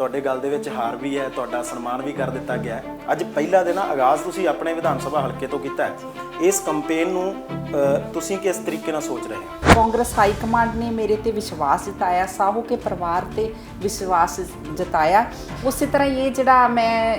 ਤੁਹਾਡੇ ਗੱਲ ਦੇ ਵਿੱਚ ਹਾਰ ਵੀ ਹੈ ਤੁਹਾਡਾ ਸਨਮਾਨ ਵੀ ਕਰ ਦਿੱਤਾ ਗਿਆ ਹੈ। ਅੱਜ ਪਹਿਲਾ ਦਿਨ ਆਗਾਜ਼ ਤੁਸੀਂ ਆਪਣੇ ਵਿਧਾਨ ਸਭਾ ਹਲਕੇ ਤੋਂ ਕੀਤਾ ਹੈ। ਇਸ ਕੰਪੇਨ ਨੂੰ ਤੁਸੀਂ ਕਿਸ ਤਰੀਕੇ ਨਾਲ ਸੋਚ ਰਹੇ ਹੋ? ਕਾਂਗਰਸ ਹਾਈ ਕਮਾਂਡ ਨੇ ਮੇਰੇ ਤੇ ਵਿਸ਼ਵਾਸ ਜਤਾਇਆ ਸਾਹੂ ਕੇ ਪਰਿਵਾਰ ਤੇ ਵਿਸ਼ਵਾਸ ਜਤਾਇਆ। ਉਸੇ ਤਰ੍ਹਾਂ ਇਹ ਜਿਹੜਾ ਮੈਂ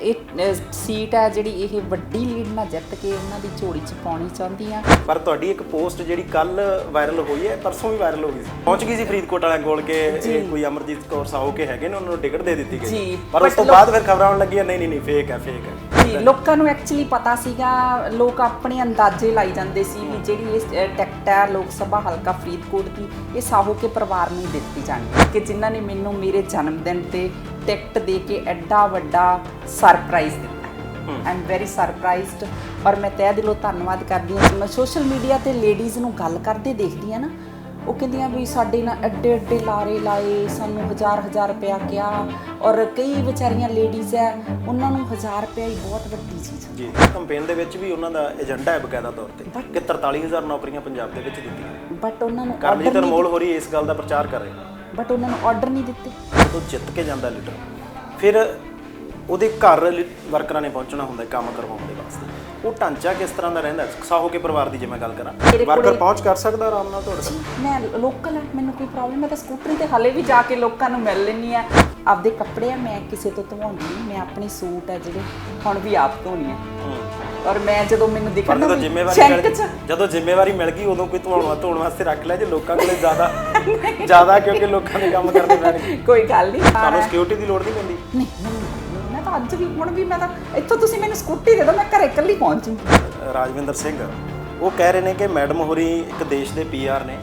ਇਹ ਸੀਟ ਹੈ ਜਿਹੜੀ ਇਹ ਵੱਡੀ ਲੀਡ ਨਾਲ ਜਿੱਤ ਕੇ ਉਹਨਾਂ ਦੀ ਝੋਲੀ 'ਚ ਪਾਉਣੀ ਚਾਹੁੰਦੀ ਆ। ਪਰ ਤੁਹਾਡੀ ਇੱਕ ਪੋਸਟ ਜਿਹੜੀ ਕੱਲ ਵਾਇਰਲ ਹੋਈ ਹੈ ਪਰਸੋਂ ਵੀ ਵਾਇਰਲ ਹੋ ਗਈ ਸੀ। ਪਹੁੰਚ ਗਈ ਸੀ ਫਰੀਦਕੋਟ ਵਾਲਿਆਂ ਕੋਲ ਕਿ ਕੋਈ ਅਮਰਜੀਤ ਕੌਰ ਸਾਹੂ ਕੇ ਹੈਗੇ ਨੇ ਉਹਨਾਂ ਨੂੰ ਟਿਕਟ ਦੇ ਦਿੱਤੀ ਗਈ। ਪਰ ਉਸ ਤੋਂ ਬਾਅਦ ਫਿਰ ਖਬਰਾਂ ਆਉਣ ਲੱਗੀਆਂ ਨਹੀਂ ਨਹੀਂ ਨਹੀਂ ਫੇਕ ਹੈ ਫੇਕ ਹੈ। ਜੀ ਲੋਕਾਂ ਨੂੰ ਐਕਚੁਅਲੀ ਪਤਾ ਸੀਗਾ ਲੋਕ ਆਪਣੇ ਅੰਦਾਜ਼ੇ ਲਾਈ ਜਾਂਦੇ ਸੀ ਵੀ ਜਿਹੜੀ ਇਹ ਟਿਕਟ ਹੈ ਲੋਕ ਸਭਾ ਹਲਕਾ ਫਰੀਦਕੋਟ ਦੀ ਇਹ ਸਾਹੂ ਕੇ ਪਰਿਵਾਰ ਨੂੰ ਦਿੱਤੀ ਜਾਣੀ ਕਿ ਜਿਨ੍ਹਾਂ ਨੇ ਮੈਨੂੰ ਮੇਰੇ ਜਨਮ ਦਿਨ ਤੇ ਟਿਕਟ ਦੇ ਕੇ ਐਡਾ ਵੱਡਾ ਸਰਪ੍ਰਾਈਜ਼ ਦਿੱਤਾ। ਆਈ ਐਮ ਵੈਰੀ ਸਰਪ੍ਰਾਈਜ਼ਡ ਔਰ ਮੈਂ ਤਹਿ ਦਿਲੋਂ ਧੰਨਵਾਦ ਕਰਦੀ ਹਾਂ ਮੈਂ ਸੋਸ਼ਲ ਮੀਡੀਆ ਤੇ ਲੇਡੀਜ਼ ਨੂੰ ਗੱਲ ਕਰਦੇ ਦੇਖਦੀ ਹਾਂ ਨਾ ਉਹ ਕਹਿੰਦੀਆਂ ਵੀ ਸਾਡੇ ਨਾਲ ਐਡੇ ਐਡੇ ਲਾਰੇ ਲਾਏ ਸਾਨੂੰ ਹਜ਼ਾਰ ਹਜ਼ਾਰ ਰੁਪਇਆ ਕਿਹਾ ਔਰ ਕਈ ਵਿਚਾਰੀਆਂ ਲੇਡੀਜ਼ ਹੈ ਉਹਨਾਂ ਨੂੰ ਹਜ਼ਾਰ ਰੁਪਇਆ ਹੀ ਬਹੁਤ ਵੱਡੀ ਚੀਜ਼ ਹੈ। ਜੀ ਕੰਪੇਨ ਦੇ ਵਿੱਚ ਵੀ ਉਹਨਾਂ ਦਾ ਏਜੰਡਾ ਹੈ ਬਕਾਇਦਾ ਤੌਰ ਤੇ ਕਿ 43000 ਨੌਕਰੀਆਂ ਪੰਜਾਬ ਦੇ ਵਿੱਚ ਦਿੱਤੀਆਂ। ਬਟ ਉਹਨਾਂ ਨੂੰ ਕਰਮਜੀਤ ਅਨਮੋਲ ਹੋਰੀ ਇਸ ਗੱਲ ਦਾ ਪ੍ਰਚਾਰ ਕਰ ਰਹੇ ਬਟ ਉਹਨਾਂ ਨੂੰ ਆਰਡਰ ਨਹੀਂ ਦਿੱਤੇ। ਜਦੋਂ ਜਿੱਤ ਕੇ ਜਾਂਦਾ ਲੀਡਰ ਫਿਰ ਉਹਦੇ ਘਰ ਵਰਕਰਾਂ ਨੇ ਪਹੁੰਚਣਾ ਹੁੰਦਾ ਕੰਮ ਕਰਵਾਉਣ ਦੇ ਵਾਸਤੇ। ਉਹ ਢਾਂਚਾ ਕਿਸ ਤਰ੍ਹਾਂ ਦਾ ਰਹਿੰਦਾ ਹੈ? ਸਾਹੋ ਕੇ ਪਰਿਵਾਰ ਦੀ ਜੇ ਮੈਂ ਗੱਲ ਕਰਾਂ। ਮੇਰੇ ਵਰਕਰ ਕੋਲੇ- ਪਹੁੰਚ ਕਰ ਸਕਦਾ ਆਰਾਮ ਨਾਲ ਤੁਹਾਡੇ ਤੱਕ ਮੈਂ ਲੋਕਲ ਹੈ ਮੈਨੂੰ ਕੋਈ ਪ੍ਰੋਬਲਮ ਮੈਂ ਤਾਂ ਸਕੂਟਰੀ ਤੇ ਹਲੇ ਵੀ ਜਾ ਕੇ ਲੋਕਾਂ ਨੂੰ ਮਿਲ ਲੈਂਦੀ ਆ ਆਪਦੇ ਕੱਪੜੇ ਆ ਮੈਂ ਕਿਸੇ ਤੋਂ ਧਵਾਉਂਦੀ ਨਹੀਂ ਮੈਂ ਆਪਣੀ ਸੂਟ ਹੈ ਜਿਹੜੇ ਹੁਣ ਵੀ ਆਪ ਧੋਣੀ ਆ ਔਰ ਮੈਂ ਜਦੋਂ ਮੈਨੂੰ ਪਰ ਦਿਖਣ ਜਦੋਂ ਜ਼ਿੰਮੇਵਾਰੀ ਮਿਲ ਸ਼ੈਂਕ ਚ ਜਦੋਂ ਜ਼ਿੰਮੇਵਾਰੀ ਮਿਲ ਗਈ ਉਦੋਂ ਕੋਈ ਧੋਣ ਧੋਣ ਵਾਸਤੇ ਰੱਖ ਲਿਆ ਜੇ ਲੋਕਾਂ ਕੋਲੇ ਜ਼ਿਆਦਾ ਜ਼ਿਆਦਾ ਕਿਉਂਕਿ ਲੋਕਾਂ ਦੇ ਕੰਮ ਕਰਨੇ ਪੈਣਗੇ ਕੋਈ ਗੱਲ ਨਹੀਂ। ਤੁਹਾਨੂੰ ਸਿਕਿਉਰਿਟੀ ਦੀ ਲੋੜ ਨਹੀਂ ਪੈਂਦੀ? ਨਹੀਂ ਨਹੀਂ, ਨਹੀਂ, ਮੈਂ ਤਾਂ ਅੱਜ ਵੀ ਹੁਣ ਵੀ ਮੈਂ ਤਾਂ ਇੱਥੋਂ ਤੁਸੀਂ ਮੈਨੂੰ ਸਕੂਟੀ ਦੇ ਦਿਓ ਮੈਂ ਘਰੇ ਇਕੱਲੀ ਪਹੁੰਚ ਜੂੰਗੀ ਰਾਜਵਿੰਦਰ ਸਿੰਘ ਉਹ ਕਹਿ ਰਹੇ ਨੇ ਕਿ ਮੈਡਮ ਹੋਰੀ ਇੱਕ ਦੇਸ਼ ਦੇ ਪੀਆਰ ਨੇ।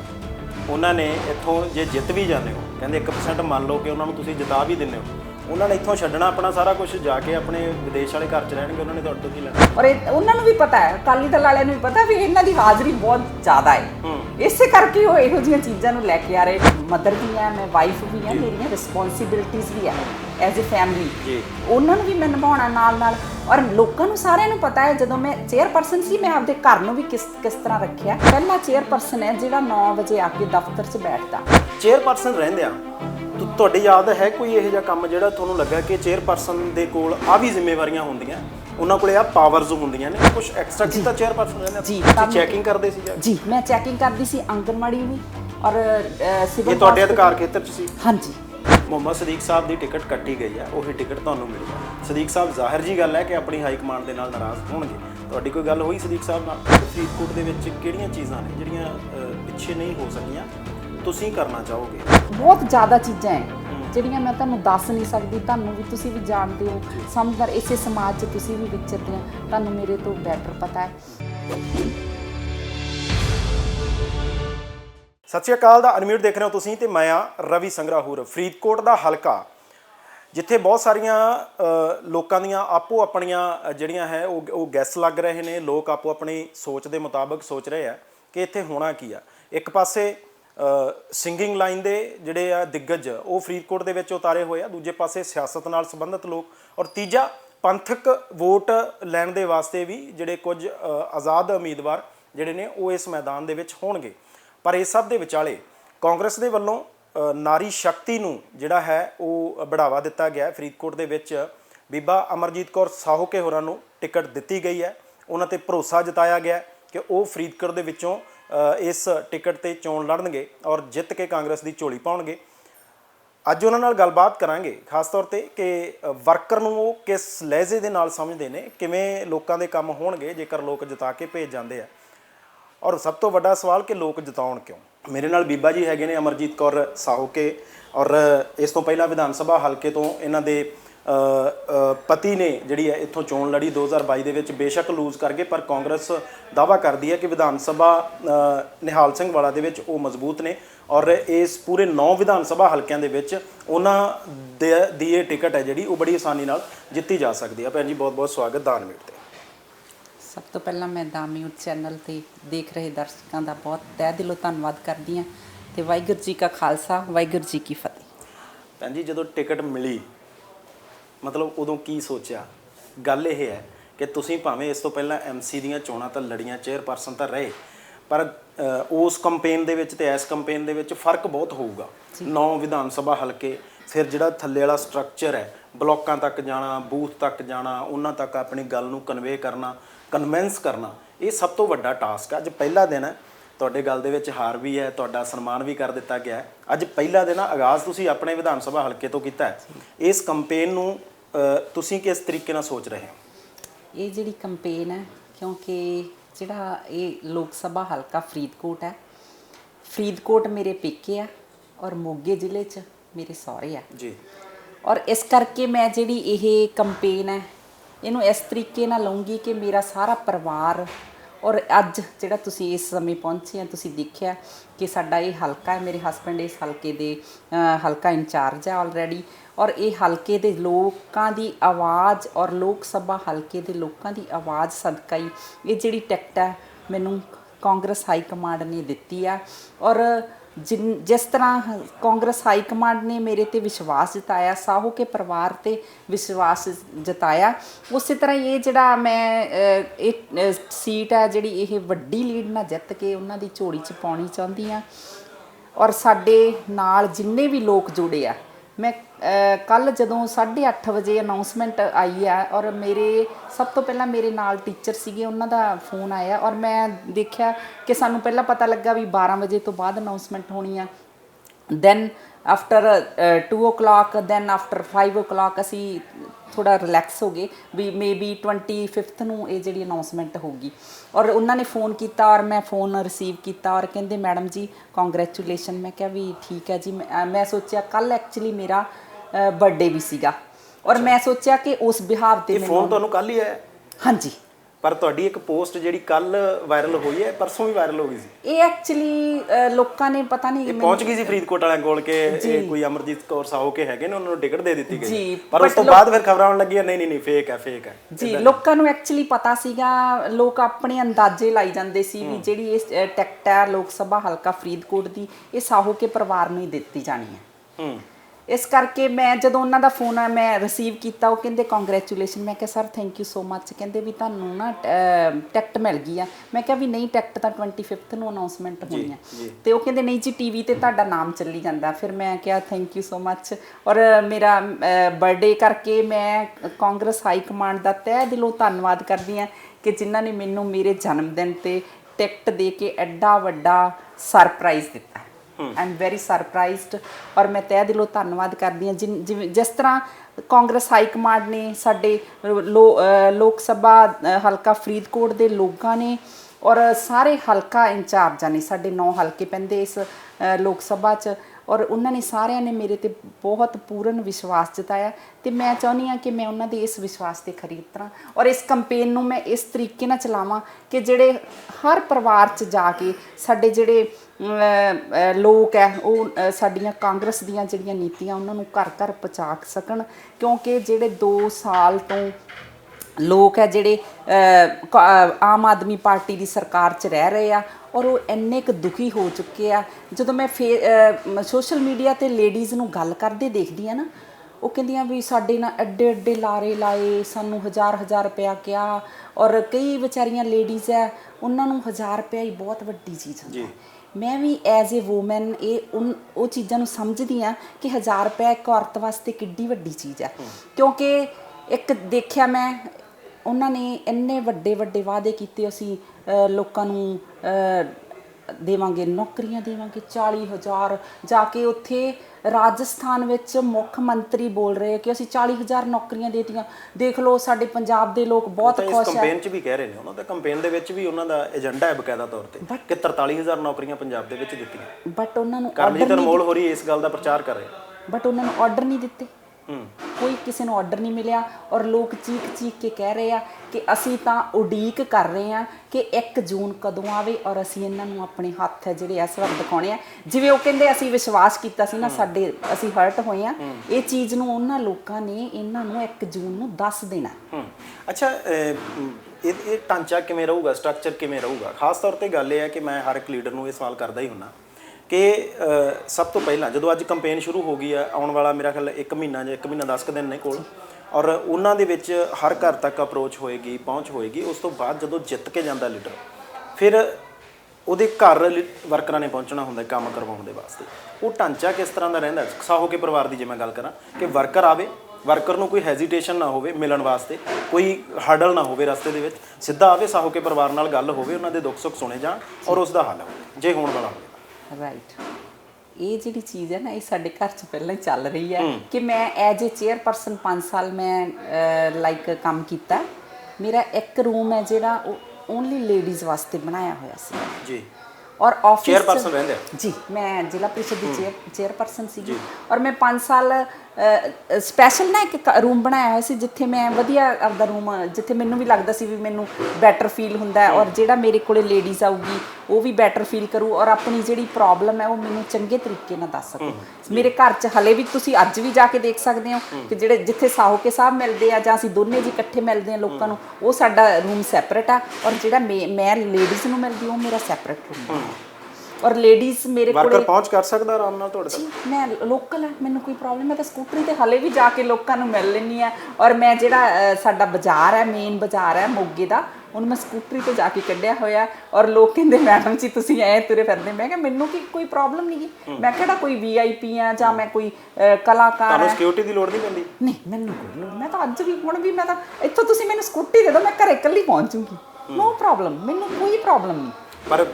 ਉਹਨਾਂ ਨੇ ਇੱਥੋਂ ਜੇ ਜਿੱਤ ਵੀ ਜਾਂਦੇ ਹੋ ਕਹਿੰਦੇ 1% ਮੰਨ ਲਓ ਕਿ ਉਹਨਾਂ ਨੂੰ ਤੁਸੀਂ ਜਿਤਾ ਵੀ ਦਿੰਦੇ ਹੋ। ਉਹਨਾਂ ਨੇ ਇੱਥੋਂ ਛੱਡਣਾ ਆਪਣਾ ਸਾਰਾ ਕੁਝ ਜਾ ਕੇ ਆਪਣੇ ਵਿਦੇਸ਼ ਵਾਲੇ ਘਰ 'ਚ ਰਹਿਣਗੇ ਉਹਨਾਂ ਨੇ ਤੁਹਾਡੇ ਤੋਂ ਕੀ ਲੈਣਾ? ਔਰ ਇਹ ਉਹਨਾਂ ਨੂੰ ਵੀ ਪਤਾ ਹੈ ਅਕਾਲੀ ਦਲ ਵਾਲਿਆਂ ਨੂੰ ਵੀ ਪਤਾ ਵੀ ਇਹਨਾਂ ਦੀ ਹਾਜ਼ਰੀ ਬਹੁਤ ਜ਼ਿਆਦਾ ਹੈ। ਹੂੰ। ਇਸੇ ਕਰਕੇ ਉਹ ਇਹੋ ਜਿਹੀਆਂ ਚੀਜ਼ਾਂ ਨੂੰ ਲੈ ਕੇ ਆ ਰਹੇ ਮਦਰ ਵੀ ਆ ਮੈਂ ਵਾਈਫ ਵੀ ਆ ਮੇਰੀਆਂ ਰਿਸਪੌਂਸਿਬਿਲਟੀਆਂ ਵੀ ਆ ਐਜ਼ ਅ ਫੈਮਿਲੀ ਜੀ। ਉਹਨਾਂ ਨੂੰ ਵੀ ਮੈਂ ਨਿਭਾਉਣਾ ਨਾਲ ਨਾਲ ਔਰ ਲੋਕਾਂ ਨੂੰ ਸਾਰਿਆਂ ਨੂੰ ਪਤਾ ਹੈ ਜਦੋਂ ਮੈਂ ਚੇਅਰਪਰਸਨ ਸੀ ਮੈਂ ਆਪਦੇ ਘਰ ਨੂੰ ਵੀ ਕਿਸ ਕਿਸ ਤਰ੍ਹਾਂ ਰੱਖਿਆ। ਪਹਿਲਾ ਚੇਅਰਪਰਸਨ ਹੈ ਜਿਹੜਾ 9 ਵਜੇ ਆ ਕੇ ਦਫ਼ਤਰ 'ਚ ਬੈਠਦਾ। ਚੇਅਰਪਰਸਨ ਰਹਿੰਦਿਆਂ ਤੁ- ਤੁਹਾਡੀ ਯਾਦ ਹੈ ਕੋਈ ਇਹੋ ਜਿਹਾ ਕੰਮ ਜਿਹੜਾ ਤੁਹਾਨੂੰ ਲੱਗਾ ਕਿ ਚੇਅਰਪਰਸਨ ਦੇ ਕੋਲ ਆ ਵੀ ਜ਼ਿੰਮੇਵਾਰੀਆਂ ਹੁੰਦੀਆਂ? ਉਹਨਾਂ ਕੋਲੇ ਆ ਪਾਵਰਸ ਹੁੰਦੀਆਂ ਨੇ। ਕੁਝ ਐਕਸਟਰਾ ਕੀਤਾ ਚੇਅਰਪਰਸਨ ਰਹਿੰਦੇ ਜੀ, ਚੈਕਿੰਗ ਕਰਦੇ ਸੀ ਜਾਂ? ਮੈਂ ਚੈਕਿੰਗ ਕਰਦੀ ਸੀ ਆਂਗਨਵਾੜੀ ਵੀ। ਔਰ ਸਿਵਲ ਇਹ ਤੁਹਾਡੇ ਅਧਿਕਾਰ ਖੇਤਰ 'ਚ ਸੀ? ਹਾਂਜੀ। ਮੁਹੰਮਦ ਸਦੀਕ ਸਾਹਿਬ ਦੀ ਟਿਕਟ ਕੱਟੀ ਗਈ ਹੈ ਉਹੀ ਟਿਕਟ ਤੁਹਾਨੂੰ ਮਿਲੀ। ਹੈ ਸਦੀਕ ਸਾਹਿਬ ਜ਼ਾਹਿਰ ਜੀ ਗੱਲ ਹੈ ਕਿ ਆਪਣੀ ਹਾਈ ਕਮਾਂਡ ਦੇ ਨਾਲ ਨਾਰਾਜ਼ ਹੋਣਗੇ। ਤੁਹਾਡੀ ਕੋਈ ਗੱਲ ਹੋਈ ਸਦੀਕ ਸਾਹਿਬ ਨਾਲ? ਫਰੀਦਕੋਟ ਦੇ ਵਿੱਚ ਕਿਹੜੀਆਂ ਚੀਜ਼ਾਂ ਨੇ ਜਿਹੜੀਆਂ ਪਿੱਛੇ ਨਹੀਂ ਹੋ ਸਕੀਆਂ? ਤੁਸੀਂ ਕਰਨਾ ਚਾਹੋਗੇ? ਬਹੁਤ ਜ਼ਿਆਦਾ ਚੀਜ਼ਾਂ ਹੈ। ਜਿਹੜੀਆਂ ਮੈਂ ਤੁਹਾਨੂੰ ਦੱਸ ਨਹੀਂ ਸਕਦੀ ਤੁਹਾਨੂੰ ਵੀ ਤੁਸੀਂ ਵੀ ਜਾਣਦੇ ਹੋ। ਸਮਝਦਾਰ ਇਸੇ ਸਮਾਜ 'ਚ ਤੁਸੀਂ ਵੀ ਵਿਚਰਦੇ ਹੋ ਤੁਹਾਨੂੰ ਮੇਰੇ ਤੋਂ ਬੈਟਰ ਪਤਾ ਹੈ ਸਤਿ ਸ਼੍ਰੀ ਅਕਾਲ ਦਾ ਅਨਮਿਊਟ ਦੇਖ ਰਹੇ ਹੋ ਤੁਸੀਂ ਤੇ ਮੈਂ ਆ ਰਵੀ ਸੰਗਰਾਹੂਰ, ਫਰੀਦਕੋਟ ਦਾ ਹਲਕਾ, ਜਿੱਥੇ ਬਹੁਤ ਸਾਰੀਆਂ ਲੋਕਾਂ ਦੀਆਂ ਆਪੋ ਆਪਣੀਆਂ ਜਿਹੜੀਆਂ ਹੈ, ਉਹ ਉਹ ਗੈਸ ਲੱਗ ਰਹੇ ਨੇ, ਲੋਕ ਆਪੋ ਆਪਣੀ ਸੋਚ ਦੇ ਮੁਤਾਬਕ ਸੋਚ ਰਹੇ ਆ ਕਿ ਇੱਥੇ ਹੋਣਾ ਕੀ ਆ। ਇੱਕ ਪਾਸੇ ਸਿੰਗਿੰਗ ਲਾਈਨ ਦੇ ਜਿਹੜੇ ਆ ਦਿੱਗਜ, ਉਹ ਫਰੀਦਕੋਟ ਦੇ ਵਿੱਚ ਉਤਾਰੇ ਹੋਏ ਆ, ਦੂਜੇ ਪਾਸੇ ਸਿਆਸਤ ਨਾਲ ਸੰਬੰਧਿਤ ਲੋਕ, ਔਰ ਤੀਜਾ ਪੰਥਕ ਵੋਟ ਲੈਣ ਦੇ ਵਾਸਤੇ ਵੀ ਜਿਹੜੇ ਕੁਝ ਆਜ਼ਾਦ ਉਮੀਦਵਾਰ ਜਿਹੜੇ ਨੇ, ਉਹ ਇਸ ਮੈਦਾਨ ਦੇ ਵਿੱਚ ਹੋਣਗੇ। ਪਰ ਇਹ ਸਭ ਦੇ ਵਿਚਾਲੇ ਕਾਂਗਰਸ ਦੇ ਵੱਲੋਂ ਨਾਰੀ ਸ਼ਕਤੀ ਨੂੰ ਜਿਹੜਾ ਹੈ ਉਹ ਬੜਾਵਾ ਦਿੱਤਾ ਗਿਆ ਫਰੀਦਕੋਟ ਦੇ ਵਿੱਚ ਬੀਬਾ ਅਮਰਜੀਤ ਕੌਰ ਸਾਹੋਕੇ ਹੋਰਾਂ ਨੂੰ ਟਿਕਟ ਦਿੱਤੀ ਗਈ ਹੈ। ਉਹਨਾਂ ਤੇ ਭਰੋਸਾ ਜਤਾਇਆ ਗਿਆ ਕਿ ਉਹ ਫਰੀਦਕੋਟ ਦੇ ਵਿੱਚੋਂ ਇਸ ਟਿਕਟ ਤੇ ਚੋਣ ਲੜਨਗੇ ਔਰ ਜਿੱਤ ਕੇ ਕਾਂਗਰਸ ਦੀ ਝੋਲੀ ਪਾਉਣਗੇ। ਅੱਜ ਉਹਨਾਂ ਨਾਲ ਗੱਲਬਾਤ ਕਰਾਂਗੇ, ਖਾਸ ਤੌਰ ਤੇ ਕਿ ਵਰਕਰ ਨੂੰ ਉਹ ਕਿਸ ਲਹਿਜ਼ੇ ਦੇ ਨਾਲ ਸਮਝਦੇ ਨੇ, ਕਿਵੇਂ ਲੋਕਾਂ ਦੇ ਕੰਮ ਹੋਣਗੇ ਜੇਕਰ ਲੋਕ ਜਿਤਾ ਕੇ ਭੇਜ ਜਾਂਦੇ ਆ। ਔਰ ਸਭ ਤੋਂ ਵੱਡਾ ਸਵਾਲ ਕਿ ਲੋਕ ਜਿਤਾਉਣ ਕਿਉਂ? ਮੇਰੇ ਨਾਲ ਬੀਬਾ ਜੀ ਹੈਗੇ ਨੇ ਅਮਰਜੀਤ ਕੌਰ ਸਾਹੋਕੇ ਔਰ ਇਸ ਤੋਂ ਪਹਿਲਾਂ ਵਿਧਾਨ ਸਭਾ ਹਲਕੇ ਤੋਂ ਇਹਨਾਂ ਦੇ ਪਤੀ ਨੇ ਜਿਹੜੀ ਹੈ ਇੱਥੋਂ ਚੋਣ ਲੜੀ 2022 ਦੇ ਵਿੱਚ ਬੇਸ਼ੱਕ ਲੂਜ਼ ਕਰ ਗਏ, ਪਰ ਕਾਂਗਰਸ ਦਾਵਾ ਕਰਦੀ ਹੈ ਕਿ ਵਿਧਾਨ ਸਭਾ ਨਿਹਾਲ ਸਿੰਘ ਵਾਲਾ ਦੇ ਵਿੱਚ ਉਹ ਮਜ਼ਬੂਤ ਨੇ ਔਰ ਇਸ ਪੂਰੇ 9 ਵਿਧਾਨ ਸਭਾ ਹਲਕਿਆਂ ਦੇ ਵਿੱਚ ਉਹਨਾਂ ਦੇ- ਦੀ ਇਹ ਟਿਕਟ ਹੈ ਜਿਹੜੀ ਉਹ ਬੜੀ ਆਸਾਨੀ ਨਾਲ ਜਿੱਤੀ ਜਾ ਸਕਦੀ ਹੈ। ਭੈਣ ਜੀ ਬਹੁਤ ਬਹੁਤ ਸਵਾਗਤ ਦਾਨਵੀਰ ਤੇ। ਸਭ ਤੋਂ ਪਹਿਲਾਂ ਮੈਂ ਦਾਮਿਊਟ ਚੈਨਲ ਤੇ ਦੇਖ ਰਹੇ ਦਰਸ਼ਕਾਂ ਦਾ ਬਹੁਤ ਤਹਿ ਦਿਲੋਂ ਧੰਨਵਾਦ ਕਰਦੀ ਹਾਂ ਤੇ ਵਾਹਿਗੁਰੂ ਜੀ ਕਾ ਖਾਲਸਾ ਵਾਹਿਗੁਰੂ ਜੀ ਕੀ ਫਤਿਹ। ਭੈਣ ਜੀ ਜਦੋਂ ਟਿਕਟ ਮਿਲੀ ਮਤਲਬ ਉਦੋਂ ਕੀ ਸੋਚਿਆ? ਗੱਲ ਇਹ ਹੈ ਕਿ ਤੁਸੀਂ ਭਾਵੇਂ ਇਸ ਤੋਂ ਪਹਿਲਾਂ ਐਮਸੀ ਦੀਆਂ ਚੋਣਾਂ ਤਾਂ ਲੜੀਆਂ ਚੇਅਰਪਰਸਨ ਤਾਂ ਰਹੇ ਪਰ ਉਸ ਕੰਪੇਨ ਦੇ ਵਿੱਚ ਤੇ ਇਸ ਕੰਪੇਨ ਦੇ ਵਿੱਚ ਫ਼ਰਕ ਬਹੁਤ ਹੋਊਗਾ। ਨੌ ਵਿਧਾਨ ਸਭਾ ਹਲਕੇ ਫਿਰ ਜਿਹੜਾ ਥੱਲੇ ਵਾਲਾ ਸਟਰਕਚਰ ਹੈ ਬਲੋਕਾਂ ਤੱਕ ਜਾਣਾ ਬੂਥ ਤੱਕ ਜਾਣਾ ਉਹਨਾਂ ਤੱਕ ਆਪਣੀ ਗੱਲ ਨੂੰ ਕਨਵੇ ਕਰਨਾ ਕਨਵਿੰਸ ਕਰਨਾ ਇਹ ਸਭ ਤੋਂ ਵੱਡਾ ਟਾਸਕ ਹੈ ਅੱਜ ਪਹਿਲਾ ਦਿਨ ਹੈ ਤੁਹਾਡੇ ਗੱਲ ਦੇ ਵਿੱਚ ਹਾਰ ਵੀ ਹੈ ਤੁਹਾਡਾ ਸਨਮਾਨ ਵੀ ਕਰ ਦਿੱਤਾ ਗਿਆ ਹੈ। ਅੱਜ ਪਹਿਲਾ ਦਿਨ ਆ ਆਗਾਜ਼ ਤੁਸੀਂ ਆਪਣੇ ਵਿਧਾਨ ਸਭਾ ਹਲਕੇ ਤੋਂ ਕੀਤਾ ਹੈ। ਇਸ ਕੰਪੇਨ ਨੂੰ ਤੁਸੀਂ ਕਿਸ ਤਰੀਕੇ ਨਾਲ ਸੋਚ ਰਹੇ ਹੋ? ਇਹ ਜਿਹੜੀ ਕੰਪੇਨ ਹੈ ਕਿਉਂਕਿ ਜਿਹੜਾ ਇਹ ਲੋਕ ਸਭਾ ਹਲਕਾ ਫਰੀਦਕੋਟ ਹੈ ਫਰੀਦਕੋਟ ਮੇਰੇ ਪੇਕੇ ਆ ਔਰ ਮੋਗੇ ਜ਼ਿਲ੍ਹੇ 'ਚ ਮੇਰੇ ਸਹੁਰੇ ਆ ਜੀ। ਔਰ ਇਸ ਕਰਕੇ ਮੈਂ ਜਿਹੜੀ ਇਹ ਕੰਪੇਨ ਹੈ ਇਹਨੂੰ ਇਸ ਤਰੀਕੇ ਨਾਲ ਲਵਾਂਗੀ ਕਿ ਮੇਰਾ ਸਾਰਾ ਪਰਿਵਾਰ ਔਰ ਅੱਜ ਜਿਹੜਾ ਤੁਸੀਂ ਇਸ ਸਮੇਂ ਪਹੁੰਚੇ ਆ, ਤੁਸੀਂ ਦੇਖਿਆ ਕਿ ਸਾਡਾ ਇਹ ਹਲਕਾ ਹੈ, ਮੇਰੇ ਹਸਬੰਡ ਇਸ ਹਲਕੇ ਦੇ ਹਲਕਾ ਇੰਚਾਰਜ ਹੈ ਆਲਰੇਡੀ ਔਰ ਇਹ ਹਲਕੇ ਦੇ ਲੋਕਾਂ ਦੀ ਆਵਾਜ਼ ਔਰ ਲੋਕ ਸਭਾ ਹਲਕੇ ਦੇ ਲੋਕਾਂ ਦੀ ਆਵਾਜ਼ ਸਦਕਾ ਹੀ ਇਹ ਜਿਹੜੀ ਟਿਕਟ ਹੈ, ਮੈਨੂੰ ਕਾਂਗਰਸ ਹਾਈ ਕਮਾਂਡ ਨੇ ਦਿੱਤੀ ਆ ਔਰ ਜਿਸ ਤਰ੍ਹਾਂ ਕਾਂਗਰਸ ਹਾਈ ਕਮਾਂਡ ਨੇ ਮੇਰੇ ਤੇ ਵਿਸ਼ਵਾਸ ਜਤਾਇਆ, ਸਾਹੂ ਕੇ ਪਰਿਵਾਰ ਤੇ ਵਿਸ਼ਵਾਸ ਜਤਾਇਆ, ਉਸੇ ਤਰ੍ਹਾਂ ਇਹ ਜਿਹੜਾ ਮੈਂ ਇਹ ਸੀਟ ਹੈ ਜਿਹੜੀ ਇਹ ਵੱਡੀ ਲੀਡ ਨਾਲ ਜਿੱਤ ਕੇ ਉਹਨਾਂ ਦੀ ਝੋਲੀ 'ਚ ਪਾਉਣੀ ਚਾਹੁੰਦੀ ਆ ਔਰ ਸਾਡੇ ਨਾਲ ਜਿੰਨੇ ਵੀ ਲੋਕ ਜੁੜੇ ਆ ਮੈਂ ਕੱਲ ਜਦੋਂ 8:30 ਵਜੇ ਅਨਾਉਂਸਮੈਂਟ ਆਈ ਆ ਔਰ ਮੇਰੇ, ਸਭ ਤੋਂ ਪਹਿਲਾਂ ਮੇਰੇ ਨਾਲ ਟੀਚਰ ਸੀਗੇ, ਉਹਨਾਂ ਦਾ ਫੋਨ ਆਇਆ ਔਰ ਮੈਂ ਦੇਖਿਆ ਕਿ ਸਾਨੂੰ ਪਹਿਲਾਂ ਪਤਾ ਲੱਗਾ ਵੀ 12 ਵਜੇ ਤੋਂ ਬਾਅਦ ਅਨਾਉਂਸਮੈਂਟ ਹੋਣੀ ਆ। Then after 2 o'clock then after 5 o'clock ਅਸੀਂ ਥੋੜਾ ਰਿਲੈਕਸ ਹੋ ਗਏ। ਵੀ ਮੇਬੀ 25th ਨੂੰ ਇਹ ਜਿਹੜੀ ਅਨਾਉਂਸਮੈਂਟ ਹੋਊਗੀ। ਔਰ ਉਹਨਾਂ ਨੇ ਫੋਨ ਕੀਤਾ ਔਰ ਮੈਂ ਫੋਨ ਰਿਸੀਵ ਕੀਤਾ ਔਰ ਕਹਿੰਦੇ ਮੈਡਮ ਜੀ ਕੰਗ੍ਰੈਚੁਲੇਸ਼ਨ ਮੈਂ ਕਿਹਾ ਵੀ ਠੀਕ ਹੈ ਜੀ। ਮੈਂ ਸੋਚਿਆ ਕੱਲ ਐਕਚੁਅਲੀ ਮੇਰਾ ਬਰਥਡੇ ਵੀ ਸੀਗਾ। ਔਰ ਮੈਂ ਸੋਚਿਆ ਕਿ ਉਸ ਬਿਹਾਵ ਤੇ ਇਹ ਫੋਨ ਤੁਹਾਨੂੰ ਕੱਲ ਹੀ ਆਇਆ? ਹਾਂਜੀ। ਪਰ ਤੁਹਾਡੀ ਇੱਕ ਪੋਸਟ ਜਿਹੜੀ ਕੱਲ ਵਾਇਰਲ ਹੋਈ ਹੈ ਪਰਸੋਂ ਵੀ ਵਾਇਰਲ ਹੋ ਗਈ ਸੀ। ਇਹ ਐਕਚੁਅਲੀ ਲੋਕਾਂ ਨੇ ਪਤਾ ਨਹੀਂ ਇਹ ਪਹੁੰਚ ਗਈ ਸੀ ਫਰੀਦਕੋਟ ਵਾਲਿਆਂ ਕੋਲ ਕਿ ਇਹ ਕੋਈ ਅਮਰਜੀਤ ਕੌਰ ਸਾਹੋ ਕੇ ਹੈਗੇ ਨੇ ਉਹਨਾਂ ਨੂੰ ਟਿਕਟ ਦੇ ਦਿੱਤੀ ਗਈ ਪਰ ਉਸ ਤੋਂ ਬਾਅਦ ਫਿਰ ਖਬਰਾਂ ਆਉਣ ਲੱਗੀਆਂ ਨਹੀਂ ਨਹੀਂ ਨਹੀਂ ਫੇਕ ਹੈ ਫੇਕ ਹੈ। ਜੀ ਲੋਕਾਂ ਨੂੰ ਐਕਚੁਅਲੀ ਪਤਾ ਸੀਗਾ ਲੋਕ ਆਪਣੇ ਅੰਦਾਜ਼ੇ ਲਾਈ ਜਾਂਦੇ ਸੀ ਵੀ ਜਿਹੜੀ ਇਹ ਟਿਕਟ ਹੈ ਲੋਕ ਸਭਾ ਹਲਕਾ ਫਰੀਦਕੋਟ ਦੀ ਇਹ ਸਾਹੋ ਕੇ ਪਰਿਵਾਰ ਨੂੰ ਹੀ ਦਿੱਤੀ ਜਾਣੀ ਹੈ। ਹੂੰ। ਇਸ ਕਰਕੇ ਮੈਂ ਜਦੋਂ ਉਹਨਾਂ ਦਾ ਫੋਨ ਆ ਮੈਂ ਰਿਸੀਵ ਕੀਤਾ ਉਹ ਕਹਿੰਦੇ ਕੰਗ੍ਰੈਚੁਲੇਸ਼ਨ ਮੈਂ ਕਿਹਾ sir thank you so much ਕਹਿੰਦੇ ਵੀ ਤੁਹਾਨੂੰ ਨਾ ਟਿਕਟ ਮਿਲ ਗਈ ਆ। ਮੈਂ ਕਿਹਾ ਵੀ ਨਹੀਂ ਟਿਕਟ ਤਾਂ 25th ਨੂੰ ਅਨਾਉਂਸਮੈਂਟ ਹੋਣੀ ਆ। ਤੇ ਉਹ ਕਹਿੰਦੇ ਨਹੀਂ ਜੀ ਟੀਵੀ ਤੇ ਤੁਹਾਡਾ ਨਾਮ ਚੱਲੀ ਜਾਂਦਾ। ਫਿਰ ਮੈਂ ਕਿਹਾ ਥੈਂਕ ਯੂ ਸੋ ਮੱਚ ਔਰ ਮੇਰਾ ਬਰਥਡੇ ਕਰਕੇ ਮੈਂ ਕਾਂਗਰਸ ਹਾਈ ਕਮਾਂਡ ਦਾ ਤਹਿ ਦਿਲੋਂ ਧੰਨਵਾਦ ਕਰਦੀ ਆ ਕਿ ਜਿਨ੍ਹਾਂ ਨੇ ਮੈਨੂੰ ਮੇਰੇ ਜਨਮ ਦਿਨ ਤੇ ਟਿਕਟ ਦੇ ਕੇ ਐਡਾ ਵੱਡਾ ਸਰਪ੍ਰਾਈਜ਼ ਦਿੱਤਾ। ਆਮ ਵੈਰੀ ਸਰਪ੍ਰਾਈਜ਼ਡ ਔਰ ਮੈਂ ਤਹਿ ਦਿਲੋਂ ਧੰਨਵਾਦ ਕਰਦੀ ਹਾਂ ਜਿਨ- ਜਿਵੇਂ ਜਿਸ ਤਰ੍ਹਾਂ ਕਾਂਗਰਸ ਹਾਈ ਕਮਾਂਡ ਨੇ ਸਾਡੇ ਲੋ- ਅਹ ਲੋਕ ਸਭਾ, ਅਹ ਹਲਕਾ ਫਰੀਦਕੋਟ ਦੇ ਲੋਕਾਂ ਨੇ ਔਰ ਸਾਰੇ ਹਲਕਾ ਇੰਚਾਰਜਾਂ ਨੇ, ਸਾਡੇ ਨੌ ਹਲਕੇ ਪੈਂਦੇ ਇਸ, ਅਹ ਲੋਕ ਸਭਾ 'ਚ ਔਰ ਉਹਨਾਂ ਨੇ ਸਾਰਿਆਂ ਨੇ ਮੇਰੇ ਤੇ ਬਹੁਤ ਪੂਰਨ ਵਿਸ਼ਵਾਸ ਜਤਾਇਆ ਤੇ ਮੈਂ ਚਾਹੁੰਦੀ ਹਾਂ ਕਿ ਮੈਂ ਉਹਨਾਂ ਦੇ ਇਸ ਵਿਸ਼ਵਾਸ ਤੇ ਖਰੀ ਉਤਰਾਂ ਔਰ ਇਸ ਕੰਪੇਨ ਨੂੰ ਮੈਂ ਇਸ ਤਰੀਕੇ ਨਾਲ ਚਲਾਵਾਂ ਕਿ ਜਿਹੜੇ ਹਰ ਪਰਿਵਾਰ 'ਚ ਜਾ ਕੇ ਸਾਡੇ ਜਿਹੜੇ ਲੋਕ ਹੈ ਉਹ ਸਾਡੀਆਂ ਕਾਂਗਰਸ ਦੀਆਂ ਜਿਹੜੀਆਂ ਨੀਤੀਆਂ ਉਹਨਾਂ ਨੂੰ ਘਰ ਘਰ ਪਹੁੰਚਾ ਸਕਣ ਕਿਉਂਕਿ ਜਿਹੜੇ 2 ਸਾਲ ਤੋਂ ਲੋਕ ਹੈ ਜਿਹੜੇ ਆਮ ਆਦਮੀ ਪਾਰਟੀ ਦੀ ਸਰਕਾਰ 'ਚ ਰਹਿ ਰਹੇ ਆ ਔਰ ਉਹ ਇੰਨੇ ਕੁ ਦੁਖੀ ਹੋ ਚੁੱਕੇ ਆ ਜਦੋਂ ਮੈਂ ਫੇ ਸੋਸ਼ਲ ਮੀਡੀਆ ਤੇ ਲੇਡੀਜ਼ ਨੂੰ ਗੱਲ ਕਰਦੇ ਦੇਖਦੀ ਆ ਨਾ ਉਹ ਕਹਿੰਦੀਆਂ ਵੀ ਸਾਡੇ ਨਾਲ ਐਡੇ ਐਡੇ ਲਾਰੇ ਲਾਏ ਸਾਨੂੰ ਹਜ਼ਾਰ ਹਜ਼ਾਰ ਰੁਪਇਆ ਕਿਹਾ ਔਰ ਕਈ ਵਿਚਾਰੀਆਂ ਲੇਡੀਜ਼ ਆ ਉਹਨਾਂ ਨੂੰ ਹਜ਼ਾਰ ਰੁਪਇਆ ਹੀ ਬਹੁਤ ਵੱਡੀ ਚੀਜ਼ ਹੁੰਦਾ ਹੈ। ਮੈਂ ਵੀ ਐਜ਼ ਅ ਔਮਨ ਇਹ ਉਨ ਉਹ ਚੀਜ਼ਾਂ ਨੂੰ ਸਮਝਦੀ ਆ ਕਿ 1000 ਰੁਪਏ ਇੱਕ ਔਰਤ ਵਾਸਤੇ ਕਿੱਡੀ ਵੱਡੀ ਚੀਜ਼ ਆ ਕਿਉਂਕਿ ਇੱਕ ਦੇਖਿਆ ਮੈਂ ਉਹਨਾਂ ਨੇ ਇੰਨੇ ਵੱਡੇ ਵੱਡੇ ਵਾਅਦੇ ਕੀਤੇ ਅਸੀਂ ਅਹ, ਲੋਕਾਂ ਨੂੰ ਅਹ, ਦੇਵਾਂਗੇ ਨੌਕਰੀਆਂ ਦੇਵਾਂਗੇ 40000 ਜਾ ਕੇ ਉੱਥੇ ਰਾਜਸਥਾਨ ਵਿੱਚ ਮੁੱਖ ਮੰਤਰੀ ਬੋਲ ਰਹੇ ਕਿ ਅਸੀਂ 40000 ਨੌਕਰੀਆਂ ਦੇਤੀਆਂ। ਦੇਖ ਲਓ ਸਾਡੇ ਪੰਜਾਬ ਦੇ ਲੋਕ ਬਹੁਤ ਇਸ ਖੁਸ਼ ਆ ਕੰਪੇਨ 'ਚ ਵੀ ਕਹਿ ਰਹੇ ਨੇ ਉਹਨਾਂ ਦਾ। ਕੰਪੇਨ ਦੇ ਵਿੱਚ ਵੀ ਉਹਨਾਂ ਦਾ ਏਜੰਡਾ ਹੈ ਬਕਾਇਦਾ ਤੌਰ ਤੇ ਕਿ 43000 ਨੌਕਰੀਆਂ ਪੰਜਾਬ ਦੇ ਵਿੱਚ ਦਿੱਤੀਆਂ। ਬਟ ਉਹਨਾਂ ਨੂੰ ਕਰਨਜੀਤ ਅਨਮੋਲ ਹੋਰੀ ਇਸ ਗੱਲ ਦਾ ਪ੍ਰਚਾਰ ਕਰ ਰਹੇ ਬਟ ਉਹਨਾਂ ਨੂੰ ਆਰਡਰ ਨਹੀਂ ਦਿੱਤੇ। ਹੂੰ ਕੋਈ ਕਿਸੇ ਨੂੰ ਆਰਡਰ ਨਹੀਂ ਮਿਲਿਆ ਔਰ ਲੋਕ ਚੀਕ ਚੀਕ ਕੇ ਕਹਿ ਰਹੇ ਆ ਕਿ ਅਸੀਂ ਤਾਂ ਉਡੀਕ ਕਰ ਰਹੇ ਆ ਕਿ 1 ਜੂਨ ਕਦੋਂ ਆਵੇ ਔਰ ਅਸੀਂ ਇਹਨਾਂ ਨੂੰ ਆਪਣੇ ਹੱਥ ਹੈ ਜਿਹੜੇ ਇਸ ਵਾਰ ਦਿਖਾਉਣੇ ਆ। ਜਿਵੇਂ ਉਹ ਕਹਿੰਦੇ ਅਸੀਂ ਵਿਸ਼ਵਾਸ ਕੀਤਾ ਸੀ ਨਾ ਸਾਡੇ ਅਸੀਂ ਹਰਟ ਹੋਏ ਆ। ਇਹ ਚੀਜ਼ ਨੂੰ ਉਹਨਾਂ ਲੋਕਾਂ ਨੇ ਇਹਨਾਂ ਨੂੰ 1 ਜੂਨ ਨੂੰ ਦੱਸ ਦੇਣਾ। ਅੱਛਾ ਇਹ ਇਹ ਢਾਂਚਾ ਕਿਵੇਂ ਰਹੂਗਾ ਸਟਰਕਚਰ ਕਿਵੇਂ ਰਹੂਗਾ? ਖਾਸ ਤੌਰ ਤੇ ਗੱਲ ਇਹ ਹੈ ਕਿ ਮੈਂ ਹਰ ਇੱਕ ਲੀਡਰ ਨੂੰ ਇਹ ਸਵਾਲ ਕਰਦਾ ਹੀ ਹੁੰਨਾ। ਕਿ ਸਭ ਤੋਂ ਪਹਿਲਾਂ ਜਦੋਂ ਅੱਜ ਕੰਪੇਨ ਸ਼ੁਰੂ ਹੋ ਗਈ ਆ ਆਉਣ ਵਾਲਾ ਮੇਰਾ ਖਿਆਲ 1 ਮਹੀਨਾ ਜਾਂ 1 ਮਹੀਨਾ 10 ਕੁ ਦਿਨ ਨੇ ਕੋਲ, ਔਰ ਉਹਨਾਂ ਦੇ ਵਿੱਚ ਹਰ ਘਰ ਤੱਕ ਅਪਰੋਚ ਹੋਏਗੀ, ਪਹੁੰਚ ਹੋਏਗੀ, ਉਸ ਤੋਂ ਬਾਅਦ ਜਦੋਂ ਜਿੱਤ ਕੇ ਜਾਂਦਾ ਲੀਡਰ ਫਿਰ ਉਹਦੇ ਘਰ ਲ- ਵਰਕਰਾਂ ਨੇ ਪਹੁੰਚਣਾ ਹੁੰਦਾ ਕੰਮ ਕਰਵਾਉਣ ਦੇ ਵਾਸਤੇ ਉਹ ਢਾਂਚਾ ਕਿਸ ਤਰ੍ਹਾਂ ਦਾ ਰਹਿੰਦਾ ਹੈ? ਸਾਹੋ ਕੇ ਪਰਿਵਾਰ ਦੀ ਜੇ ਮੈਂ ਗੱਲ ਕਰਾਂ, ਕਿ ਵਰਕਰ ਆਵੇ ਵਰਕਰ ਨੂੰ ਕੋਈ ਹੈਜ਼ਿਟੇਸ਼ਨ ਨਾ ਹੋਵੇ ਮਿਲਣ ਵਾਸਤੇ, ਕੋਈ ਹਰਡਲ ਨਾ ਹੋਵੇ ਰਸਤੇ ਦੇ ਵਿੱਚ, ਸਿੱਧਾ ਆਵੇ ਸਾਹੋ ਕੇ ਪਰਿਵਾਰ ਨਾਲ ਗੱਲ ਹੋਵੇ, ਉਹਨਾਂ ਦੇ ਦੁੱਖ ਸੁੱਖ ਸੁਣੇ ਜਾਣ, ਔਰ ਉਸ ਦਾ ਹੱਲ ਹੋਵੇ, ਜੇ ਹੋਣ ਵਾਲਾ ਹੋਵੇ ਰਾਈਟ ਇਹ ਜਿਹੜੀ ਚੀਜ਼ ਹੈ ਨਾ ਇਹ ਸਾਡੇ ਘਰ 'ਚ ਪਹਿਲਾਂ ਹੀ ਚੱਲ ਰਹੀ ਹੈ ਕਿ ਮੈਂ ਐਜ ਅ ਚੇਅਰਪਰਸਨ 5 ਸਾਲ ਮੈਂ ਲਾਈਕ ਕੰਮ ਕੀਤਾ। ਮੇਰਾ ਇੱਕ ਰੂਮ ਹੈ ਜਿਹੜਾ ਉਹ ਓਨਲੀ ਲੇਡੀਜ਼ ਵਾਸਤੇ ਬਣਾਇਆ ਹੋਇਆ ਸੀ। ਜੀ। ਔਰ ਆਫਿਸ Chairperson ਰਹਿੰਦੇ? ਜੀ ਮੈਂ ਜ਼ਿਲ੍ਹਾ ਪ੍ਰੀਸ਼ਦ ਦੀ ਚੇਅਰ ਚੇਅਰਪਰਸਨ ਸੀਗੀ। ਔਰ ਮੈਂ 5 ਸਾਲ ਸਪੈਸ਼ਲ ਨਾ ਇੱਕ ਰੂਮ ਬਣਾਇਆ ਹੋਇਆ ਸੀ ਜਿੱਥੇ ਮੈਂ ਵਧੀਆ ਆਪਦਾ ਰੂਮ ਜਿੱਥੇ ਮੈਨੂੰ ਵੀ ਲੱਗਦਾ ਸੀ ਵੀ ਮੈਨੂੰ ਬੈਟਰ ਫੀਲ ਹੁੰਦਾ ਹੈ। ਔਰ ਜਿਹੜਾ ਮੇਰੇ ਕੋਲੇ ਲੇਡੀਜ਼ ਆਊਗੀ ਉਹ ਵੀ ਬੈਟਰ ਫੀਲ ਕਰੂ ਔਰ ਆਪਣੀ ਜਿਹੜੀ ਪ੍ਰੋਬਲਮ ਹੈ ਉਹ ਮੈਨੂੰ ਚੰਗੇ ਤਰੀਕੇ ਨਾਲ ਦੱਸ ਸਕੂ। ਮੇਰੇ ਘਰ 'ਚ ਹਲੇ ਵੀ ਤੁਸੀਂ ਅੱਜ ਵੀ ਜਾ ਕੇ ਦੇਖ ਸਕਦੇ ਹੋ ਕਿ ਜਿਹੜੇ ਜਿੱਥੇ ਸਾਹੋ ਕੇ ਸਾਹਿਬ ਮਿਲਦੇ ਆ ਜਾਂ ਅਸੀਂ ਦੋਨੇ ਜੀ ਇਕੱਠੇ ਮਿਲਦੇ ਆ ਲੋਕਾਂ ਨੂੰ ਉਹ ਸਾਡਾ ਰੂਮ ਸੈਪਰੇਟ ਆ। ਔਰ ਜਿਹੜਾ ਮੈਂ- ਮੈਂ ਲੇਡੀਜ਼ ਨੂੰ ਮਿਲਦੀ ਉਹ ਮੇਰਾ ਸੈਪਰੇਟ ਰੂਮ ਹੈ। ਔਰ ਲੇਡੀਜ਼ ਮੇਰੇ ਵਰਕਰ ਕੋਲੇ ਪਹੁੰਚ ਕਰ ਸਕਦਾ ਆਰਾਮ ਨਾਲ ਤੁਹਾਡੇ ਤੱਕ? ਮੈਂ ਲੋਕਲ ਹੈ ਮੈਨੂੰ ਕੋਈ ਪ੍ਰੋਬਲਮ ਹੈ ਤਾਂ ਸਕੂਟਰੀ ਤੇ ਹਲੇ ਵੀ ਜਾ ਕੇ ਲੋਕਾਂ ਨੂੰ ਮਿਲ ਲੈਂਦੀ ਆ ਔਰ ਮੈਂ ਜਿਹੜਾ ਸਾਡਾ ਬਾਜ਼ਾਰ ਹੈ ਮੇਨ ਬਾਜ਼ਾਰ ਹੈ ਮੋਗੇ ਦਾ ਉਹਨੂੰ ਮੈਂ ਸਕੂਟਰੀ ਤੇ ਜਾ ਕੇ ਕੱਢਿਆ ਹੋਇਆ। ਔਰ ਲੋਕ ਕਹਿੰਦੇ ਮੈਡਮ ਜੀ ਤੁਸੀਂ ਐ ਤੁਰੇ ਫਿਰਦੇ ਮੈਂ ਕਿਹਾ ਮੈਨੂੰ ਕੀ ਕੋਈ ਪ੍ਰੋਬਲਮ ਨਹੀਂ ਗੀ? ਮੈਂ ਕਿਹੜਾ ਕੋਈ ਵੀਆਈਪੀ ਆ ਜਾਂ ਮੈਂ ਕੋਈ ਕਲਾਕਾਰ ਤੁਹਾਨੂੰ ਆ? ਸਿਕਿਉਰਿਟੀ ਦੀ ਲੋੜ ਨਹੀਂ ਪੈਂਦੀ? ਨਹੀਂ ਮੈਨੂੰ ਕੋਈ ਲੋੜ ਮੈਂ ਤਾਂ ਅੱਜ ਵੀ ਹੁਣ ਵੀ ਮੈਂ ਤਾਂ ਇੱਥੋਂ ਤੁਸੀਂ ਮੈਨੂੰ ਸਕੂਟੀ ਦੇ ਦਿਓ ਮੈਂ ਘਰੇ ਇਕੱਲੀ ਪਹੁੰਚੂਗੀ। ਨੋ ਪ੍ਰੋਬਲਮ ਮੈਨੂੰ ਕੋਈ ਪ੍ਰੋਬਲਮ ਨਹੀਂ ਪਰ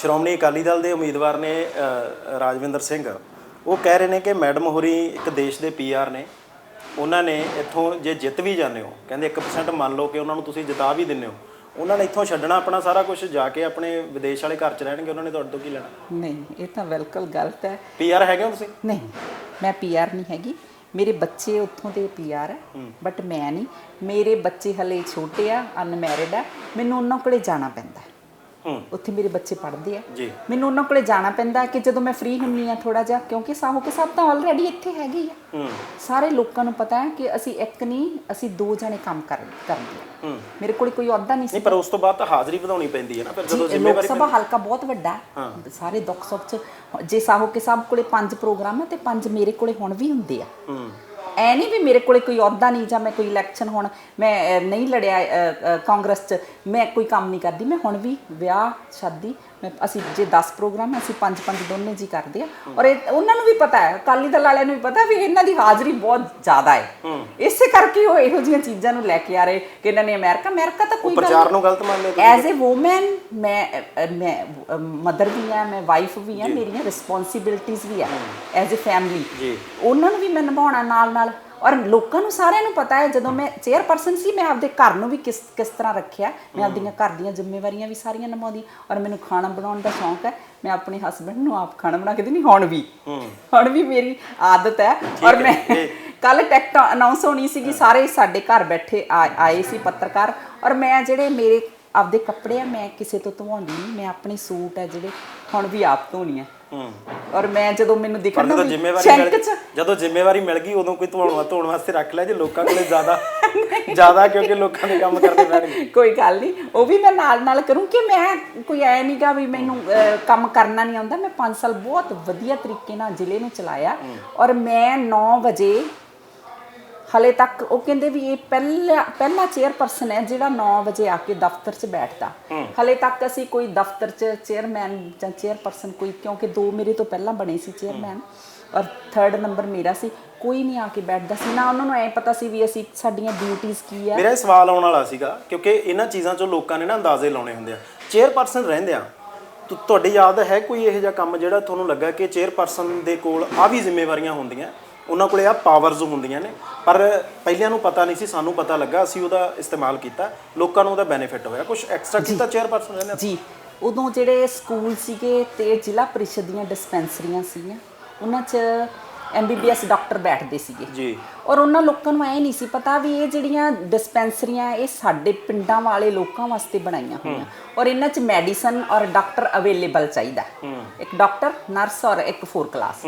ਸ਼੍ਰੋਮਣੀ ਅਕਾਲੀ ਦਲ ਦੇ ਉਮੀਦਵਾਰ ਨੇ ਰਾਜਵਿੰਦਰ ਸਿੰਘ। ਉਹ ਕਹਿ ਰਹੇ ਨੇ ਕਿ ਮੈਡਮ ਹੋਰੀ ਇੱਕ ਦੇਸ਼ ਦੇ ਪੀਆਰ ਨੇ। ਉਹਨਾਂ ਨੇ ਇੱਥੋਂ ਜੇ ਜਿੱਤ ਵੀ ਜਾਂਦੇ ਹੋ ਕਹਿੰਦੇ 1% ਮੰਨ ਲਓ ਕਿ ਉਹਨਾਂ ਨੂੰ ਤੁਸੀਂ ਜਿਤਾ ਵੀ ਦਿੰਦੇ ਹੋ ਉਹਨਾਂ ਨੇ ਇੱਥੋਂ ਛੱਡਣਾ ਆਪਣਾ ਸਾਰਾ ਕੁਝ ਜਾ ਕੇ ਆਪਣੇ ਵਿਦੇਸ਼ ਵਾਲੇ ਘਰ 'ਚ ਰਹਿਣਗੇ ਉਹਨਾਂ ਨੇ ਤੁਹਾਡੇ ਤੋਂ ਕੀ ਲੈਣਾ? ਨਹੀਂ ਇਹ ਤਾਂ ਬਿਲਕੁਲ ਗਲਤ ਹੈ। ਪੀਆਰ ਹੈਗੇ ਹੋ ਤੁਸੀਂ? ਨਹੀਂ ਮੈਂ ਪੀਆਰ ਨਹੀਂ ਹੈਗੀ। ਮੇਰੇ ਬੱਚੇ ਉੱਥੋਂ ਦੇ ਪੀਆਰ ਹੈ ਬਟ ਮੈਂ ਨਹੀਂ। ਮੇਰੇ ਬੱਚੇ ਹਲੇ ਛੋਟੇ ਆ ਅਨਮੈਰਿਡ ਆ। ਮੈਨੂੰ ਉਹਨਾਂ ਕੋਲੇ ਜਾਣਾ ਪੈਂਦਾ ਉੱਥੇ ਮੇਰੇ ਬੱਚੇ ਪੜ੍ਹਦੇ ਆ। ਜੀ। ਮੈਨੂੰ ਉਹਨਾਂ ਕੋਲੇ ਜਾਣਾ ਪੈਂਦਾ ਕਿ ਜਦੋਂ ਮੈਂ ਫ੍ਰੀ ਹੁੰਨੀ ਆ ਥੋੜਾ ਜਿਹਾ ਕਿਉਂਕਿ ਸਾਹੋ ਕੇ ਸਭ ਤਾਂ ਆਲਰੇਡੀ ਇੱਥੇ ਹੈਗੇ ਹੀ ਆ। ਸਾਰੇ ਲੋਕਾਂ ਨੂੰ ਪਤਾ ਹੈ ਕਿ ਅਸੀਂ ਇੱਕ ਨਹੀਂ ਅਸੀਂ ਦੋ ਜਣੇ ਕੰਮ ਕਰ ਕਰਦੇ ਆ ਮੇਰੇ ਕੋਲੇ ਕੋਈ ਅਹੁਦਾ ਨਹੀਂ ਸੀ। ਨਹੀਂ ਪਰ ਉਸ ਤੋਂ ਬਾਅਦ ਤਾਂ ਹਾਜ਼ਰੀ ਵਧਾਉਣੀ ਪੈਂਦੀ ਹੈ ਨਾ ਫਿਰ ਜਦੋਂ ਜ਼ਿੰਮੇਵਾਰੀ ਸਭਾ ਹਲਕਾ ਬਹੁਤ ਵੱਡਾ ਸਾਰੇ ਦੁੱਖ ਸੁੱਖ ਚ ਜੇ ਸਾਹੋ ਕੇ ਸਾਹਿਬ ਕੋਲੇ ਪੰਜ ਪ੍ਰੋਗਰਾਮ ਹੈ ਤੇ ਪੰਜ ਮੇਰੇ ਕੋਲੇ ਹੁਣ ਵੀ ਹੁੰਦੇ ਆ। ਐ ਨਹੀਂ ਵੀ ਮੇਰੇ ਕੋਲੇ ਕੋਈ ਅਹੁਦਾ ਨਹੀਂ ਜਾਂ ਮੈਂ ਕੋਈ ਇਲੈਕਸ਼ਨ ਹੁਣ ਮੈਂ ਅਹ, ਨਹੀਂ ਲੜਿਆ ਅਹ, ਅਹ, ਕਾਂਗਰਸ 'ਚ ਮੈਂ ਕੋਈ ਕੰਮ ਨਹੀਂ ਕਰਦੀ। ਮੈਂ ਹੁਣ ਵੀ ਵਿਆਹ ਸ਼ਾਦੀ ਮੈਂ ਅਸੀਂ ਜੇ 10 ਪ੍ਰੋਗਰਾਮ ਹੈ, ਅਸੀਂ ਪੰਜ ਪੰਜ ਦੋਨੇ ਜੀ ਕਰਦੇ ਆ ਔਰ ਇਹ ਉਹਨਾਂ ਨੂੰ ਵੀ ਪਤਾ ਹੈ ਅਕਾਲੀ ਦਲ ਵਾਲਿਆਂ ਨੂੰ ਵੀ ਪਤਾ ਵੀ ਇਹਨਾਂ ਦੀ ਹਾਜ਼ਰੀ ਬਹੁਤ ਜ਼ਿਆਦਾ ਹੈ। ਇਸੇ ਕਰਕੇ ਉਹ ਇਹੋ ਜਿਹੀਆਂ ਚੀਜ਼ਾਂ ਨੂੰ ਲੈ ਕੇ ਆ ਰਹੇ ਕਿ ਇਹਨਾਂ ਨੇ ਅਮਰੀਕਾ ਅਮਰੀਕਾ ਤਾਂ ਕੋਈ ਪ੍ਰਚਾਰ ਨੂੰ ਗਲਤ ਹੋ ਤੁਸੀਂ? ਐਜ਼ ਅ ਔਮਨ ਮੈਂ ਮੈਂ ਮਦਰ ਵੀ ਆ ਮੈਂ ਵਾਈਫ ਵੀ ਆ ਮੇਰੀਆਂ ਰਿਸਪੌਂਸਿਬਿਲਟੀਆਂ ਵੀ ਆ ਐਜ਼ ਅ ਫੈਮਿਲੀ ਜੀ। ਉਹਨਾਂ ਨੂੰ ਵੀ ਮੈਂ ਨਿਭਾਉਣਾ ਨਾਲ ਨਾਲ ਔਰ ਲੋਕਾਂ ਨੂੰ ਸਾਰਿਆਂ ਨੂੰ ਪਤਾ ਹੈ ਜਦੋਂ ਮੈਂ ਚੇਅਰਪਰਸਨ ਸੀ ਮੈਂ ਆਪਦੇ ਘਰ ਨੂੰ ਵੀ ਕਿਸ ਕਿਸ ਤਰ੍ਹਾਂ ਰੱਖਿਆ। ਮੈਂ ਆਪਦੀਆਂ ਘਰ ਦੀਆਂ ਜ਼ਿੰਮੇਵਾਰੀਆਂ ਵੀ ਸਾਰੀਆਂ ਨਿਭਾਉਂਦੀ ਔਰ ਮੈਨੂੰ ਖਾਣਾ ਬਣਾਉਣ ਦਾ ਸ਼ੌਂਕ ਹੈ। ਮੈਂ ਆਪਣੇ ਹਸਬੰਡ ਨੂੰ ਆਪ ਖਾਣਾ ਬਣਾ ਕੇ ਦਿੰਦੀ ਹੁਣ ਵੀ। ਹੁਣ ਵੀ ਮੇਰੀ ਆਦਤ ਹੈ। ਔਰ ਮੈਂ ਕੱਲ ਟੈਕਟ ਅਨਾਉਂਸ ਹੋਣੀ ਸੀਗੀ ਸਾਰੇ ਸਾਡੇ ਘਰ ਬੈਠੇ ਆਏ ਸੀ ਪੱਤਰਕਾਰ। ਔਰ ਮੈਂ ਜਿਹੜੇ ਮੇਰੇ ਆਪਦੇ ਕੱਪੜੇ ਆ ਮੈਂ ਕਿਸੇ ਤੋਂ ਧਵਾਉਂਦੀ ਨਹੀਂ ਮੈਂ ਆਪਣੇ ਸੂਟ ਆ ਜਿਹੜੇ ਹੁਣ ਵੀ ਆਪ ਧੋਣੀ ਆ। ਹੂੰ। ਔਰ ਮੈਂ ਜਦੋਂ ਮੈਨੂੰ ਪਰ ਦਿਖਣ ਜਦੋਂ ਵੀ ਜ਼ਿੰਮੇਵਾਰੀ ਮਿਲ ਸ਼ੈਂਕ 'ਚ ਜਦੋਂ ਜ਼ਿੰਮੇਵਾਰੀ ਮਿਲ ਗਈ ਉਦੋਂ ਕੋਈ ਧੋਣ ਧੋਣ ਵਾਸਤੇ ਰੱਖ ਲਿਆ ਜੇ ਲੋਕਾਂ ਕੋਲੇ ਜ਼ਿਆਦਾ ਜ਼ਿਆਦਾ ਕਿਉਂਕਿ ਲੋਕਾਂ ਦੇ ਕੰਮ ਕਰਦੇ ਰਹਿਣਗੇ। ਕੋਈ ਗੱਲ ਨਹੀਂ। ਉਹ ਵੀ ਮੈਂ ਨਾਲ ਨਾਲ ਕਰੂੰ ਕਿ ਮੈਂ ਕੋਈ ਐ ਨਹੀਂਗਾ ਵੀ ਮੈਨੂੰ ਅਹ, ਕੰਮ ਕਰਨਾ ਨਹੀਂ ਆਉਂਦਾ। ਮੈਂ 5 ਸਾਲ ਬਹੁਤ ਵਧੀਆ ਤਰੀਕੇ ਨਾਲ ਜ਼ਿਲ੍ਹੇ ਨੂੰ ਚਲਾਇਆ। ਔਰ ਮੈਂ 9 ਵਜੇ ਹਲੇ ਤੱਕ ਉਹ ਕਹਿੰਦੇ ਵੀ ਇਹ ਪਹਿਲਾ ਪਹਿਲਾ ਚੇਅਰਪਰਸਨ ਹੈ ਜਿਹੜਾ 9 ਵਜੇ ਆ ਕੇ ਦਫ਼ਤਰ 'ਚ ਬੈਠਦਾ। ਹਲੇ ਤੱਕ ਅਸੀਂ ਕੋਈ ਦਫ਼ਤਰ 'ਚ ਚੇਅਰਮੈਨ ਜਾਂ ਚੇਅਰਪਰਸਨ ਕੋਈ ਕਿਉਂਕਿ ਦੋ ਮੇਰੇ ਤੋਂ ਪਹਿਲਾਂ ਬਣੇ ਸੀ ਚੇਅਰਮੈਨ ਔਰ ਥਰਡ ਨੰਬਰ ਮੇਰਾ ਸੀ ਕੋਈ ਨਹੀਂ ਆ ਕੇ ਬੈਠਦਾ ਸੀ। ਨਾ ਉਹਨਾਂ ਨੂੰ ਐ ਪਤਾ ਸੀ ਵੀ ਅਸੀਂ ਸਾਡੀਆਂ ਡਿਊਟੀਆਂ ਕੀ ਆ। ਮੇਰਾ ਇਹ ਸਵਾਲ ਆਉਣ ਵਾਲਾ ਸੀਗਾ ਕਿਉਂਕਿ ਇਹਨਾਂ ਚੀਜ਼ਾਂ 'ਚੋਂ ਲੋਕਾਂ ਨੇ ਨਾ ਅੰਦਾਜ਼ੇ ਲਾਉਣੇ ਹੁੰਦੇ ਆ। ਚੇਅਰਪਰਸਨ ਰਹਿੰਦੇ ਆ। ਤੁਹਾਡੀ ਯਾਦ ਹੈ ਕੋਈ ਇਹੋ ਜਿਹਾ ਕੰਮ ਜਿਹੜਾ ਤੁਹਾਨੂੰ ਲੱਗਾ ਕਿ ਚੇਅਰਪਰਸਨ ਦੇ ਕੋਲ ਆ ਵੀ ਜ਼ਿੰਮੇਵਾਰੀਆਂ ਹੁੰਦੀਆਂ? ਉਹਨਾਂ ਕੋਲੇ ਆ ਪਾਵਰਸ ਹੁੰਦੀਆਂ ਨੇ। ਪਰ ਪਹਿਲਿਆਂ ਨੂੰ ਪਤਾ ਨਹੀਂ ਸੀ ਸਾਨੂੰ ਪਤਾ ਲੱਗਾ ਅਸੀਂ ਉਹਦਾ ਇਸਤੇਮਾਲ ਕੀਤਾ। ਲੋਕਾਂ ਨੂੰ ਉਹਦਾ ਬੈਨੀਫਿਟ ਹੋਇਆ। ਕੁਝ ਐਕਸਟਰਾ ਕੀਤਾ ਚੇਅਰਪਰਸਨ ਰਹਿੰਦੇ ਜੀ। ਉਦੋਂ ਜਿਹੜੇ ਸਕੂਲ ਸੀਗੇ ਤੇ ਜ਼ਿਲ੍ਹਾ ਪ੍ਰੀਸ਼ਦ ਦੀਆਂ ਡਿਸਪੈਂਸਰੀਆਂ ਸੀਗੀਆਂ ਉਹਨਾਂ 'ਚ ਐਮਬੀਬੀਐਸ ਡਾਕਟਰ ਬੈਠਦੇ ਸੀਗੇ। ਜੀ। ਔਰ ਉਹਨਾਂ ਲੋਕਾਂ ਨੂੰ ਐ ਨਹੀਂ ਸੀ ਪਤਾ ਵੀ ਇਹ ਜਿਹੜੀਆਂ ਡਿਸਪੈਂਸਰੀਆਂ ਇਹ ਸਾਡੇ ਪਿੰਡਾਂ ਵਾਲੇ ਲੋਕਾਂ ਵਾਸਤੇ ਬਣਾਈਆਂ ਹੋਈਆਂ। ਔਰ ਇਹਨਾਂ 'ਚ ਮੈਡੀਸਨ ਔਰ ਡਾਕਟਰ ਅਵੇਲੇਬਲ ਚਾਹੀਦਾ। ਇੱਕ ਡਾਕਟਰ ਨਰਸ ਔਰ ਇੱਕ ਫੋਰ ਕਲਾਸ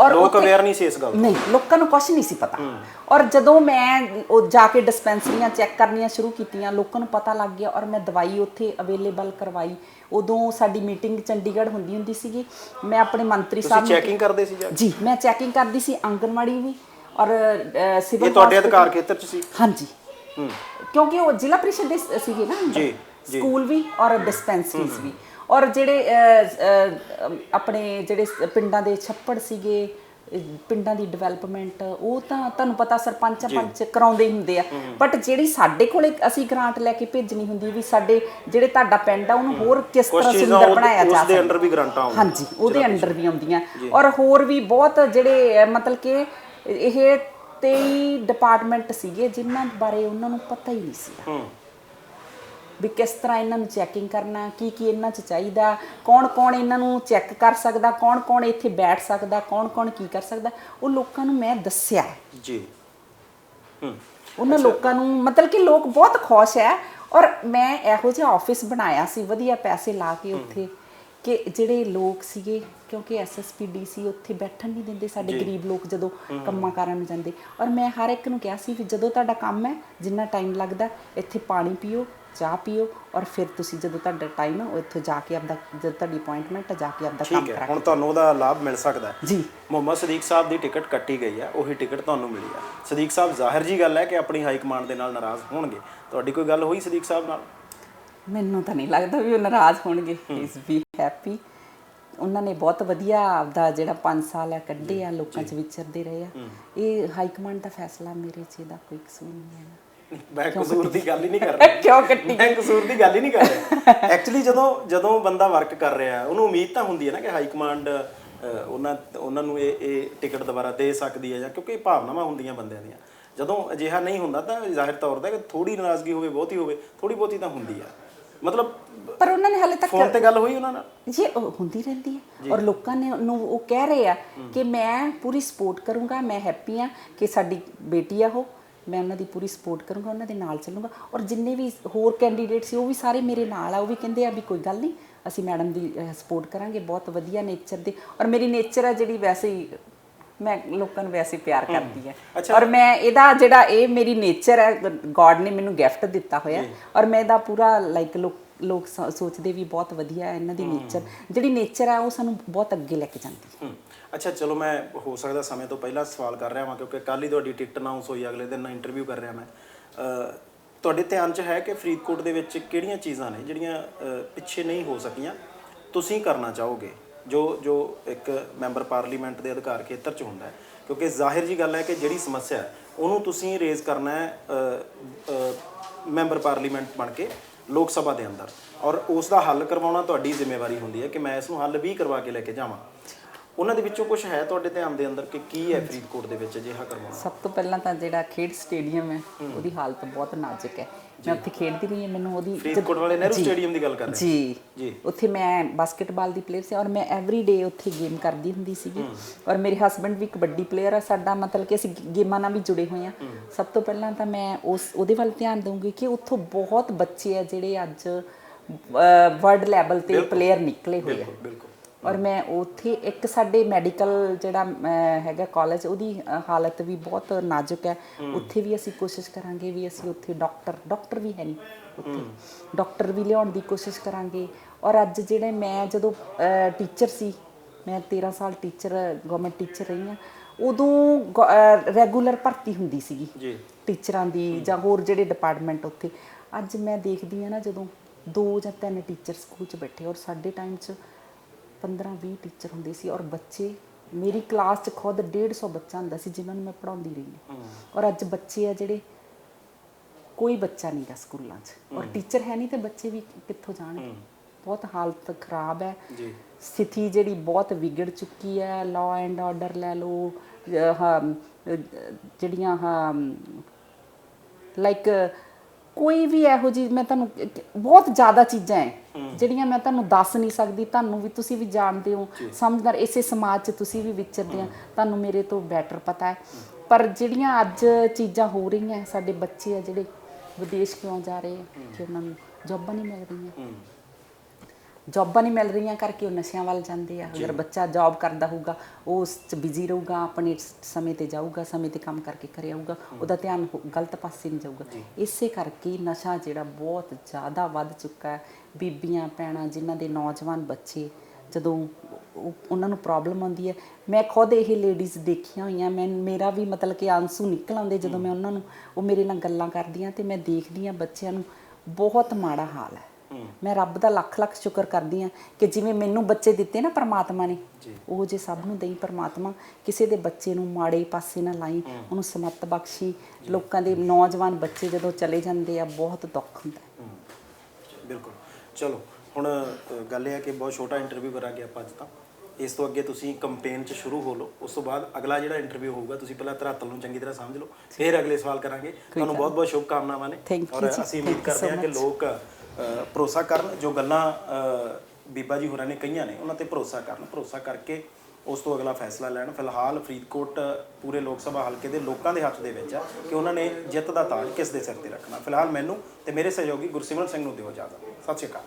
ਔਰ ਲੋਕ ਅਵੇਅਰ ਨਹੀਂ ਸੀ ਇਸ ਗੱਲ। ਨਹੀਂ ਲੋਕਾਂ ਨੂੰ ਕੁਝ ਨਹੀਂ ਸੀ ਪਤਾ। ਔਰ ਜਦੋਂ ਮੈਂ ਉਹ ਜਾ ਕੇ ਡਿਸਪੈਂਸਰੀਆਂ ਚੈੱਕ ਕਰਨੀਆਂ ਸ਼ੁਰੂ ਕੀਤੀਆਂ ਲੋਕਾਂ ਨੂੰ ਪਤਾ ਲੱਗ ਗਿਆ ਔਰ ਮੈਂ ਦਵਾਈ ਉੱਥੇ ਅਵੇਲੇਬਲ ਕਰਵਾਈ। ਉਦੋਂ ਸਾਡੀ ਮੀਟਿੰਗ ਚੰਡੀਗੜ੍ਹ ਹੁੰਦੀ ਹੁੰਦੀ ਸੀਗੀ। ਮੈਂ ਆਪਣੇ ਮੰਤਰੀ ਸਾਹਿਬ ਨੂੰ ਚੈਕਿੰਗ ਕਰਦੇ ਸੀ ਜਾ ਮੈਂ ਚੈਕਿੰਗ ਕਰਦੀ ਸੀ ਆਂਗਨਵਾੜੀ ਵੀ ਔਰ ਸਿਵਲ ਇਹ ਤੁਹਾਡੇ ਅਧਿਕਾਰ ਖੇਤਰ 'ਚ ਸੀ? ਹਾਂਜੀ। ਕਿਉਂਕਿ ਉਹ ਜ਼ਿਲ੍ਹਾ ਪ੍ਰੀਸ਼ਦ ਦੇ ਸੀਗੇ ਨਾ। ਜੀ। ਸਕੂਲ ਵੀ ਔਰ ਡਿਸਪੈਂਸਰੀਜ਼ ਵੀ। ਔਰ ਜਿਹੜੇ ਆਪਣੇ ਜਿਹੜੇ ਪਿੰਡਾਂ ਦੇ ਛੱਪੜ ਸੀਗੇ ਪਿੰਡਾਂ ਦੀ ਡਿਵੈਲਪਮੈਂਟ ਉਹ ਤਾਂ ਤੁਹਾਨੂੰ ਪਤਾ ਸਰਪੰਚ ਪੰਚ ਕਰਾਉਂਦੇ ਹੁੰਦੇ ਆ। ਬਟ ਜਿਹੜੀ ਸਾਡੇ ਕੋਲੇ ਅਸੀਂ ਗ੍ਰਾਂਟ ਲੈ ਕੇ ਭੇਜਣੀ ਹੁੰਦੀ ਵੀ ਸਾਡੇ ਜਿਹੜੇ ਤੁਹਾਡਾ ਪਿੰਡ ਆ ਉਹਨੂੰ ਹੋਰ ਕਿਸ ਤਰ੍ਹਾਂ ਸੁੰਦਰ ਬਣਾਇਆ ਜਾ ਸਕਦਾ। ਅੰਡਰ ਵੀ ਗ੍ਰਾਂਟਾਂ ਆਉਂਦੀਆਂ ਹਾਂਜੀ ਉਹਦੇ ਅੰਡਰ ਵੀ ਆਉਂਦੀਆਂ। ਔਰ ਹੋਰ ਵੀ ਬਹੁਤ ਜਿਹੜੇ ਮਤਲਬ ਕਿ ਇਹ 23 ਡਿਪਾਰਟਮੈਂਟ ਸੀਗੇ ਜਿਨ੍ਹਾਂ ਬਾਰੇ ਉਹਨਾਂ ਨੂੰ ਪਤਾ ਹੀ ਨਹੀਂ ਸੀ। ਹੂੰ। ਵੀ ਕਿਸ ਤਰ੍ਹਾਂ ਇਹਨਾਂ ਨੂੰ ਚੈਕਿੰਗ ਕਰਨਾ ਕੀ ਕੀ ਇਹਨਾਂ 'ਚ ਚਾਹੀਦਾ ਕੌਣ ਕੌਣ ਇਹਨਾਂ ਨੂੰ ਚੈੱਕ ਕਰ ਸਕਦਾ ਕੌਣ ਕੌਣ ਇੱਥੇ ਬੈਠ ਸਕਦਾ ਕੌਣ ਕੌਣ ਕੀ ਕਰ ਸਕਦਾ ਉਹ ਲੋਕਾਂ ਨੂੰ ਮੈਂ ਦੱਸਿਆ। ਜੀ। ਹੂੰ। ਉਹਨਾਂ ਲੋਕਾਂ ਨੂੰ ਮਤਲਬ ਕਿ ਲੋਕ ਬਹੁਤ ਖੁਸ਼ ਹੈ ਔਰ ਮੈਂ ਇਹੋ ਜਿਹਾ ਆਫਿਸ ਬਣਾਇਆ ਸੀ ਵਧੀਆ ਪੈਸੇ ਲਾ ਕੇ ਉੱਥੇ ਕਿ ਜਿਹੜੇ ਲੋਕ ਸੀਗੇ ਕਿਉਂਕਿ ਐਸਐਸਪੀ ਸੀ ਉੱਥੇ ਬੈਠਣ ਨਹੀਂ ਦਿੰਦੇ ਸਾਡੇ ਗਰੀਬ ਲੋਕ ਜਦੋਂ ਕੰਮਾਂ ਕਾਰਾਂ ਨੂੰ ਜਾਂਦੇ। ਔਰ ਮੈਂ ਹਰ ਇੱਕ ਨੂੰ ਕਿਹਾ ਸੀ ਵੀ ਜਦੋਂ ਤੁਹਾਡਾ ਕੰਮ ਹੈ ਜਿੰਨਾ ਟਾਈਮ ਲੱਗਦਾ ਇੱਥੇ ਪਾਣੀ ਪੀਓ ਚਾਹ ਪੀਓ ਔਰ ਫਿਰ ਤੁਸੀਂ ਜਦੋਂ ਤੁਹਾਡਾ ਟਾਈਮ ਹੈ ਉਹ ਇੱਥੋਂ ਜਾ ਕੇ ਆਪਦਾ ਜਦੋਂ ਤੁਹਾਡੀ ਅਪਾਇੰਟਮੈਂਟ ਹੈ ਜਾ ਕੇ ਆਪਦਾ ਕੰਮ ਹੈ ਕਰਾ ਹੁਣ ਤੁਹਾਨੂੰ ਉਹਦਾ ਲਾਭ ਮਿਲ ਸਕਦਾ ਹੈ। ਜੀ। ਮੁਹੰਮਦ ਸਦੀਕ ਸਾਹਿਬ ਦੀ ਟਿਕਟ ਕੱਟੀ ਗਈ ਹੈ ਉਹੀ ਟਿਕਟ ਤੁਹਾਨੂੰ ਮਿਲੀ ਹੈ। ਸਦੀਕ ਸਾਹਿਬ ਜ਼ਾਹਿਰ ਜੀ ਗੱਲ ਹੈ ਕਿ ਆਪਣੀ ਹਾਈ ਕਮਾਂਡ ਦੇ ਨਾਲ ਨਾਰਾਜ਼ ਹੋਣਗੇ। ਤੁਹਾਡੀ ਕੋਈ ਗੱਲ ਹੋਈ ਸਦੀਕ ਸਾਹਿਬ ਨਾਲ? ਮੈਨੂੰ ਤਾਂ ਨਹੀਂ ਲੱਗਦਾ ਵੀ ਉਹ ਨਾਰਾਜ਼ ਹੋਣਗੇ। ਇਜ਼ ਵੀ ਹੈਪੀ ਉਹਨਾਂ ਨੇ ਬਹੁਤ ਵਧੀਆ ਆਪਦਾ ਜਿਹੜਾ 5 ਸਾਲ ਆ ਕੱਢੇ ਆ ਲੋਕਾਂ 'ਚ ਵਿਚਰਦੇ ਰਹੇ ਆ। ਇਹ ਹਾਈ ਕਮਾਂਡ ਦਾ ਫੈਸਲਾ ਮੇਰੇ 'ਚ ਇਹਦਾ ਕੋਈ ਕਸੂਰ ਨਹੀਂ ਹੈ ਮੈਂ ਕਸੂਰ ਦੀ ਗੱਲ ਹੀ ਨਹੀਂ ਕਰ ਰਿਹਾ। ਕਿਉਂ ਕੱਟੀ? ਮੈਂ ਕਸੂਰ ਦੀ ਗੱਲ ਹੀ ਨਹੀਂ ਕਰ ਰਿਹਾ। ਐਕਚੁਅਲੀ ਜਦੋਂ ਜਦੋਂ ਬੰਦਾ ਵਰਕ ਕਰ ਰਿਹਾ ਉਹਨੂੰ ਉਮੀਦ ਤਾਂ ਹੁੰਦੀ ਹੈ ਨਾ ਕਿ ਹਾਈ ਕਮਾਂਡ ਉਹਨਾਂ ਉਹਨਾਂ ਨੂੰ ਇਹ ਇਹ ਟਿਕਟ ਦੁਬਾਰਾ ਦੇ ਸਕਦੀ ਹੈ ਜਾਂ ਕਿਉਂਕਿ ਇਹ ਭਾਵਨਾਵਾਂ ਹੁੰਦੀਆਂ ਬੰਦਿਆਂ ਦੀਆਂ। ਜਦੋਂ ਅਜਿਹਾ ਨਹੀਂ ਹੁੰਦਾ ਤਾਂ ਜ਼ਾਹਿਰ ਤੌਰ ਤੇ ਥੋੜੀ ਨਾਰਾਜ਼ਗੀ ਹੋਵੇ ਬਹੁਤੀ ਹੋਵੇ ਥੋੜੀ ਬਹੁਤੀ ਤਾਂ ਹੁੰਦੀ ਆ ਮਤਲਬ ਪਰ ਉਹਨਾਂ ਨੇ ਹਾਲੇ ਤੱਕ ਫੋਨ ਤੇ ਗੱਲ ਹੋਈ ਉਹਨਾਂ ਨਾਲ? ਜੇ ਉਹ ਹੁੰਦੀ ਰਹਿੰਦੀ ਹੈ। ਔਰ ਲੋਕਾਂ ਨੇ ਨੂੰ ਉਹ ਕਹਿ ਰਹੇ ਆ ਕਿ ਮੈਂ ਪੂਰੀ ਸਪੋਰਟ ਕਰੂੰਗਾ ਮੈਂ ਹੈਪੀ ਆ ਕਿ ਸਾਡੀ ਬੇਟੀ ਆ ਉਹ। ਮੈਂ ਉਹਨਾਂ ਦੀ ਪੂਰੀ ਸਪੋਰਟ ਕਰੂੰਗਾ ਉਹਨਾਂ ਦੇ ਨਾਲ ਚੱਲੂੰਗਾ ਔਰ ਜਿੰਨੇ ਵੀ ਹੋਰ ਕੈਂਡੀਡੇਟ ਸੀ ਉਹ ਵੀ ਸਾਰੇ ਮੇਰੇ ਨਾਲ ਆ ਉਹ ਵੀ ਕਹਿੰਦੇ ਆ ਵੀ ਕੋਈ ਗੱਲ ਨਹੀਂ ਅਸੀਂ ਮੈਡਮ ਦੀ ਸਪੋਰਟ ਕਰਾਂਗੇ ਬਹੁਤ ਵਧੀਆ ਨੇਚਰ ਦੇ ਔਰ ਮੇਰੀ ਨੇਚਰ ਆ ਜਿਹੜੀ ਵੈਸੇ ਹੀ ਮੈਂ ਲੋਕਾਂ ਨੂੰ ਵੈਸੇ ਪਿਆਰ ਕਰਦੀ ਹੈ ਔਰ ਮੈਂ ਇਹਦਾ ਜਿਹੜਾ ਇਹ ਮੇਰੀ ਨੇਚਰ ਹੈ ਗੋਡ ਨੇ ਮੈਨੂੰ ਗਿਫਟ ਦਿੱਤਾ ਹੋਇਆ ਔਰ ਮੈਂ ਇਹਦਾ ਪੂਰਾ ਲਾਈਕ ਲੋਕ ਲੋਕ ਸੋਚਦੇ ਵੀ ਬਹੁਤ ਵਧੀਆ ਹੈ ਇਹਨਾਂ ਦੀ ਨੇਚਰ ਜਿਹੜੀ ਨੇਚਰ ਹੈ ਉਹ ਸਾਨੂੰ ਬਹੁਤ ਅੱਗੇ ਲੈ ਕੇ ਜਾਂਦੀ ਹੂੰ। ਅੱਛਾ, ਚਲੋ ਮੈਂ ਹੋ ਸਕਦਾ ਸਮੇਂ ਤੋਂ ਪਹਿਲਾਂ ਸਵਾਲ ਕਰ ਰਿਹਾ ਹਾਂ ਕਿਉਂਕਿ ਕੱਲ ਹੀ ਤੁਹਾਡੀ ਟਿਕਟ ਅਨਾਉਂਸ ਹੋਈ, ਅਗਲੇ ਦਿਨ ਇੰਟਰਵਿਊ ਕਰ ਰਿਹਾ ਮੈਂ। ਤੁਹਾਡੇ ਧਿਆਨ 'ਚ ਹੈ ਕਿ ਫਰੀਦਕੋਟ ਦੇ ਵਿੱਚ ਕਿਹੜੀਆਂ ਚੀਜ਼ਾਂ ਨੇ ਜਿਹੜੀਆਂ ਪਿੱਛੇ ਨਹੀਂ ਹੋ ਸਕੀਆਂ? ਤੁਸੀਂ ਕਰਨਾ ਚਾਹੋਗੇ? ਜੋ ਜੋ ਇੱਕ ਮੈਂਬਰ ਪਾਰਲੀਮੈਂਟ ਦੇ ਅਧਿਕਾਰ ਖੇਤਰ 'ਚ ਹੁੰਦਾ ਹੈ। ਕਿਉਂਕਿ ਜ਼ਾਹਿਰ ਜੀ ਗੱਲ ਹੈ ਕਿ ਜਿਹੜੀ ਸਮੱਸਿਆ ਹੈ, ਉਹਨੂੰ ਤੁਸੀਂ ਰੇਜ਼ ਕਰਨਾ ਹੈ ਮੈਂਬਰ ਪਾਰਲੀਮੈਂਟ ਬਣ ਕੇ ਲੋਕ ਸਭਾ ਦੇ ਅੰਦਰ। ਔਰ ਉਸ ਦਾ ਹੱਲ ਕਰਵਾਉਣਾ ਤੁਹਾਡੀ ਜ਼ਿੰਮੇਵਾਰੀ ਹੁੰਦੀ ਹੈ ਕਿ ਮੈਂ ਇਸ ਨੂੰ ਹੱਲ ਵੀ ਕਰਵਾ ਕੇ ਲੈ ਕੇ ਜਾਵਾਂ। ਉਹਨਾਂ ਦੇ ਵਿੱਚੋਂ ਕੁਝ ਹੈ ਤੁਹਾਡੇ ਧਿਆਨ ਦੇ ਅੰਦਰ ਕਿ ਕੀ ਹੈ ਫਰੀਦਕੋਟ ਦੇ ਵਿੱਚ ਅਜਿਹਾ ਕਰਵਾਉਣਾ? ਸਭ ਤੋਂ ਪਹਿਲਾਂ ਤਾਂ ਜਿਹੜਾ ਖੇਡ ਸਟੇਡੀਅਮ ਹੈ ਉਹਦੀ ਹਾਲਤ ਬਹੁਤ ਨਾਜ਼ੁਕ ਹੈ। ਮੈਂ ਉੱਥੇ ਖੇਡਦੀ ਰਹੀ ਹਾਂ ਮੈਨੂੰ ਉਹਦੀ ਫਰੀਦਕੋਟ ਵਾਲੇ ਨਹਿਰੂ। ਸਟੇਡੀਅਮ ਦੀ ਗੱਲ ਕਰ ਰਹੇ ਜੀ। ਜੀ। ਉੱਥੇ ਮੈਂ ਬਾਸਕਟਬਾਲ ਦੀ ਪਲੇਅਰ ਸੀ ਔਰ ਮੈਂ ਐਵਰੀ ਡੇ ਉੱਥੇ ਗੇਮ ਕਰਦੀ ਹੁੰਦੀ ਸੀਗੀ। ਔਰ ਮੇਰੇ ਹਸਬੰਡ ਵੀ ਕਬੱਡੀ ਪਲੇਅਰ ਆ ਸਾਡਾ ਮਤਲਬ ਕਿ ਅਸੀਂ ਗੇਮਾਂ ਨਾਲ ਵੀ ਜੁੜੇ ਹੋਏ ਆ ਸਭ ਤੋਂ ਪਹਿਲਾਂ ਤਾਂ ਮੈਂ ਉਸ ਉਹਦੇ ਵੱਲ ਧਿਆਨ ਦਊਂਗੀ ਕਿ ਉੱਥੋਂ ਬਹੁਤ ਬੱਚੇ ਆ ਜਿਹੜੇ ਅੱਜ ਵਰਲਡ ਲੈਵਲ ਤੇ ਪਲੇਅਰ ਨਿਕਲੇ ਹੋਏ ਆ। ਬਿਲਕੁਲ। ਔਰ ਮੈਂ ਉੱਥੇ ਇੱਕ ਸਾਡੇ ਮੈਡੀਕਲ ਜਿਹੜਾ ਹੈਗਾ ਕਾਲਜ ਉਹਦੀ ਹਾਲਤ ਵੀ ਬਹੁਤ ਨਾਜ਼ੁਕ ਹੈ। ਉੱਥੇ ਵੀ ਅਸੀਂ ਕੋਸ਼ਿਸ਼ ਕਰਾਂਗੇ ਵੀ ਅਸੀਂ ਉੱਥੇ ਡਾਕਟਰ ਡਾਕਟਰ ਵੀ ਹੈ ਨਹੀਂ ਉੱਥੇ। ਡਾਕਟਰ ਵੀ ਲਿਆਉਣ ਦੀ ਕੋਸ਼ਿਸ਼ ਕਰਾਂਗੇ। ਔਰ ਅੱਜ ਜਿਹੜੇ ਮੈਂ ਜਦੋਂ ਟੀਚਰ ਸੀ ਮੈਂ 13 ਸਾਲ ਟੀਚਰ ਗਵਰਨਮੈਂਟ ਟੀਚਰ ਰਹੀ ਹਾਂ ਉਦੋਂ ਰੈਗੂਲਰ ਭਰਤੀ ਹੁੰਦੀ ਸੀਗੀ ਜੀ। ਟੀਚਰਾਂ ਦੀ ਜਾਂ ਹੋਰ ਜਿਹੜੇ ਡਿਪਾਰਟਮੈਂਟ ਉੱਥੇ। ਅੱਜ ਮੈਂ ਦੇਖਦੀ ਆ ਨਾ ਜਦੋਂ ਦੋ ਜਾਂ ਤਿੰਨ ਟੀਚਰ ਸਕੂਲ 'ਚ ਬੈਠੇ ਔਰ ਸਾਡੇ ਟਾਈਮ 'ਚ 15 20 ਟੀਚਰ ਹੁੰਦੇ ਸੀ ਔਰ ਬੱਚੇ ਮੇਰੀ ਕਲਾਸ 'ਚ ਖੁਦ 150 ਬੱਚਾ ਹੁੰਦਾ ਸੀ ਜਿਨ੍ਹਾਂ ਨੂੰ ਮੈਂ ਪੜਾਉਂਦੀ ਰਹੀ ਹਾਂ। ਔਰ ਅੱਜ ਬੱਚੇ ਆ ਜਿਹੜੇ ਕੋਈ ਬੱਚਾ ਨਹੀਂਗਾ ਸਕੂਲਾਂ 'ਚ। ਔਰ ਟੀਚਰ ਹੈ ਨਹੀਂ ਤੇ ਬੱਚੇ ਵੀ ਕਿੱਥੋਂ ਜਾਣਗੇ? ਬਹੁਤ ਹਾਲਤ ਖਰਾਬ ਹੈ। ਜੀ। ਸਥਿਤੀ ਜਿਹੜੀ ਬਹੁਤ ਵਿਗੜ ਚੁੱਕੀ ਹੈ। ਲਾਅ ਐਂਡ ਆਰਡਰ ਲੈ ਲਓ ਜਿਹੜੀਆਂ ਹਾਂ ਲਾਈਕ ਕੋਈ ਵੀ ਇਹੋ ਜੀ ਮੈਂ ਤੁਹਾਨੂੰ ਬਹੁਤ ਜ਼ਿਆਦਾ ਚੀਜ਼ਾਂ ਹੈ। ਜਿਹੜੀਆਂ ਮੈਂ ਤੁਹਾਨੂੰ ਦੱਸ ਨਹੀਂ ਸਕਦੀ ਤੁਹਾਨੂੰ ਵੀ ਤੁਸੀਂ ਵੀ ਜਾਣਦੇ ਹੋ ਸਮਝਦਾਰ ਇਸੇ ਸਮਾਜ 'ਚ ਤੁਸੀਂ ਵੀ ਵਿਚਰਦੇ ਆ ਤੁਹਾਨੂੰ ਮੇਰੇ ਤੋਂ ਬੈਟਰ ਪਤਾ ਹੈ। ਪਰ ਜਿਹੜੀਆਂ ਅੱਜ ਚੀਜ਼ਾਂ ਹੋ ਰਹੀਆਂ ਸਾਡੇ ਬੱਚੇ ਆ ਜਿਹੜੇ ਵਿਦੇਸ਼ ਕਿਉਂ ਜਾ ਰਹੇ ਆ ਕਿ ਉਹਨਾਂ ਨੂੰ ਜੌਬਾਂ ਨਹੀਂ ਮਿਲ ਰਹੀਆਂ। ਜੌਬਾਂ ਨਹੀਂ ਮਿਲ ਰਹੀਆਂ ਕਰਕੇ ਉਹ ਨਸ਼ਿਆਂ ਵੱਲ ਜਾਂਦੇ ਆ। ਅਗਰ ਬੱਚਾ ਜੌਬ ਕਰਦਾ ਹੋਊਗਾ ਉਹ ਉਸ ਚ ਬਿਜ਼ੀ ਰਹੂਗਾ ਆਪਣੇ ਸਮੇਂ ਤੇ ਜਾਊਗਾ ਸਮੇਂ ਤੇ ਕੰਮ ਕਰਕੇ ਘਰੇ ਆਊਗਾ ਉਹਦਾ ਧਿਆਨ ਗਲਤ ਪਾਸੇ ਨਹੀਂ ਜਾਊਗਾ। ਇਸੇ ਕਰਕੇ ਨਸ਼ਾ ਜਿਹੜਾ ਬਹੁਤ ਜ਼ਿਆਦਾ ਵੱਧ ਚੁੱਕਾ ਹੈ। ਬੀਬੀਆਂ ਭੈਣਾਂ ਜਿਨ੍ਹਾਂ ਦੇ ਨੌਜਵਾਨ ਬੱਚੇ ਜਦੋਂ ਉਹ- ਉਹਨਾਂ ਨੂੰ ਪ੍ਰੋਬਲਮ ਆਉਂਦੀ ਹੈ। ਮੈਂ ਖੁਦ ਇਹ ਲੇਡੀਜ਼ ਦੇਖੀਆਂ ਹੋਈਆਂ ਮੈਂ ਮੇਰਾ ਵੀ ਮਤਲਬ ਕਿ ਆਂਸੂ ਨਿਕਲ ਆਉਂਦੇ ਜਦੋਂ ਮੈਂ ਉਹਨਾਂ ਨੂੰ ਉਹ ਮੇਰੇ ਨਾਲ ਗੱਲਾਂ ਕਰਦੀਆਂ ਤੇ ਮੈਂ ਦੇਖਦੀ ਹਾਂ ਬੱਚਿਆਂ ਨੂੰ ਬਹੁਤ ਮਾੜਾ ਹਾਲ ਹੈ। ਮੈਂ ਰੱਬ ਦਾ ਲੱਖ ਲੱਖ ਸ਼ੁਕਰ ਕਰਦੀ ਆ ਕਿ ਜਿਵੇਂ ਮੈਨੂੰ ਬੱਚੇ ਦਿੱਤੇ ਨਾ ਪ੍ਰਮਾਤਮਾ ਨੇ ਉਹ ਜੇ ਸਭ ਨੂੰ ਦੇਈ ਪ੍ਰਮਾਤਮਾ ਕਿਸੇ ਦੇ ਬੱਚੇ ਨੂੰ ਮਾੜੇ ਪਾਸੇ ਨਾ ਲਾਈ ਉਹਨੂੰ ਸਮੱਤ ਬਖਸ਼ੀ ਲੋਕਾਂ ਦੇ ਨੌਜਵਾਨ ਬੱਚੇ ਜਦੋਂ ਚਲੇ ਜਾਂਦੇ ਆ ਬਹੁਤ ਦੁੱਖ ਹੁੰਦਾ। ਬਿਲਕੁਲ। ਚਲੋ ਹੁਣ ਗੱਲ ਇਹ ਹੈ ਕਿ ਬਹੁਤ ਛੋਟਾ ਇੰਟਰਵਿਊ ਕਰਾਂਗੇ ਆਪਾਂ ਅੱਜ ਤਾਂ। ਇਸ ਤੋਂ ਅੱਗੇ ਤੁਸੀਂ ਕੰਪੇਨ 'ਚ ਸ਼ੁਰੂ ਹੋ ਲਓ ਉਸ ਤੋਂ ਬਾਅਦ ਅਗਲਾ ਜਿਹੜਾ ਇੰਟਰਵਿਊ ਹੋਊਗਾ ਤੁਸੀਂ ਪਹਿਲਾਂ ਧਰਾਤਲ ਨੂੰ ਚੰਗੀ ਤਰ੍ਹਾਂ ਸਮਝ ਲਓ ਫਿਰ ਅਗਲੇ ਸਵਾਲ ਕਰਾਂਗੇ। ਤੁਹਾਨੂੰ ਬਹੁਤ ਬਹੁਤ ਸ਼ੁਭ ਕਾਮਨਾਵਾਂ ਨੇ ਔਰ ਅਸੀਂ ਉਮੀਦ ਕਰਦੇ ਹਾਂ ਕਿ. ਲੋਕ ਭਰੋਸਾ ਕਰਨ, ਜੋ ਗੱਲਾਂ ਬੀਬਾ ਜੀ ਹੋਰਾਂ ਨੇ ਕਹੀਆਂ ਨੇ, ਉਹਨਾਂ ਤੇ ਭਰੋਸਾ ਕਰਨ। ਭਰੋਸਾ ਕਰਕੇ ਉਸ ਤੋਂ ਅਗਲਾ ਫੈਸਲਾ ਲੈਣ। ਫਿਲਹਾਲ ਫਰੀਦਕੋਟ ਪੂਰੇ ਲੋਕ ਸਭਾ ਹਲਕੇ ਦੇ ਲੋਕਾਂ ਦੇ ਹੱਥ ਦੇ ਵਿੱਚ ਹੈ ਕਿ ਉਹਨਾਂ ਨੇ ਜਿੱਤ ਦਾ ਤਾਜ ਕਿਸ ਦੇ ਸਿਰ ਤੇ ਰੱਖਣਾ। ਫਿਲਹਾਲ ਮੈਨੂੰ ਤੇ ਮੇਰੇ ਸਹਿਯੋਗੀ ਗੁਰਸਿਮਰਨ ਸਿੰਘ ਨੂੰ ਦਿਓ ਇਜਾਜ਼ਤ। ਸਤਿ ਸ਼੍ਰੀ ਅਕਾਲ।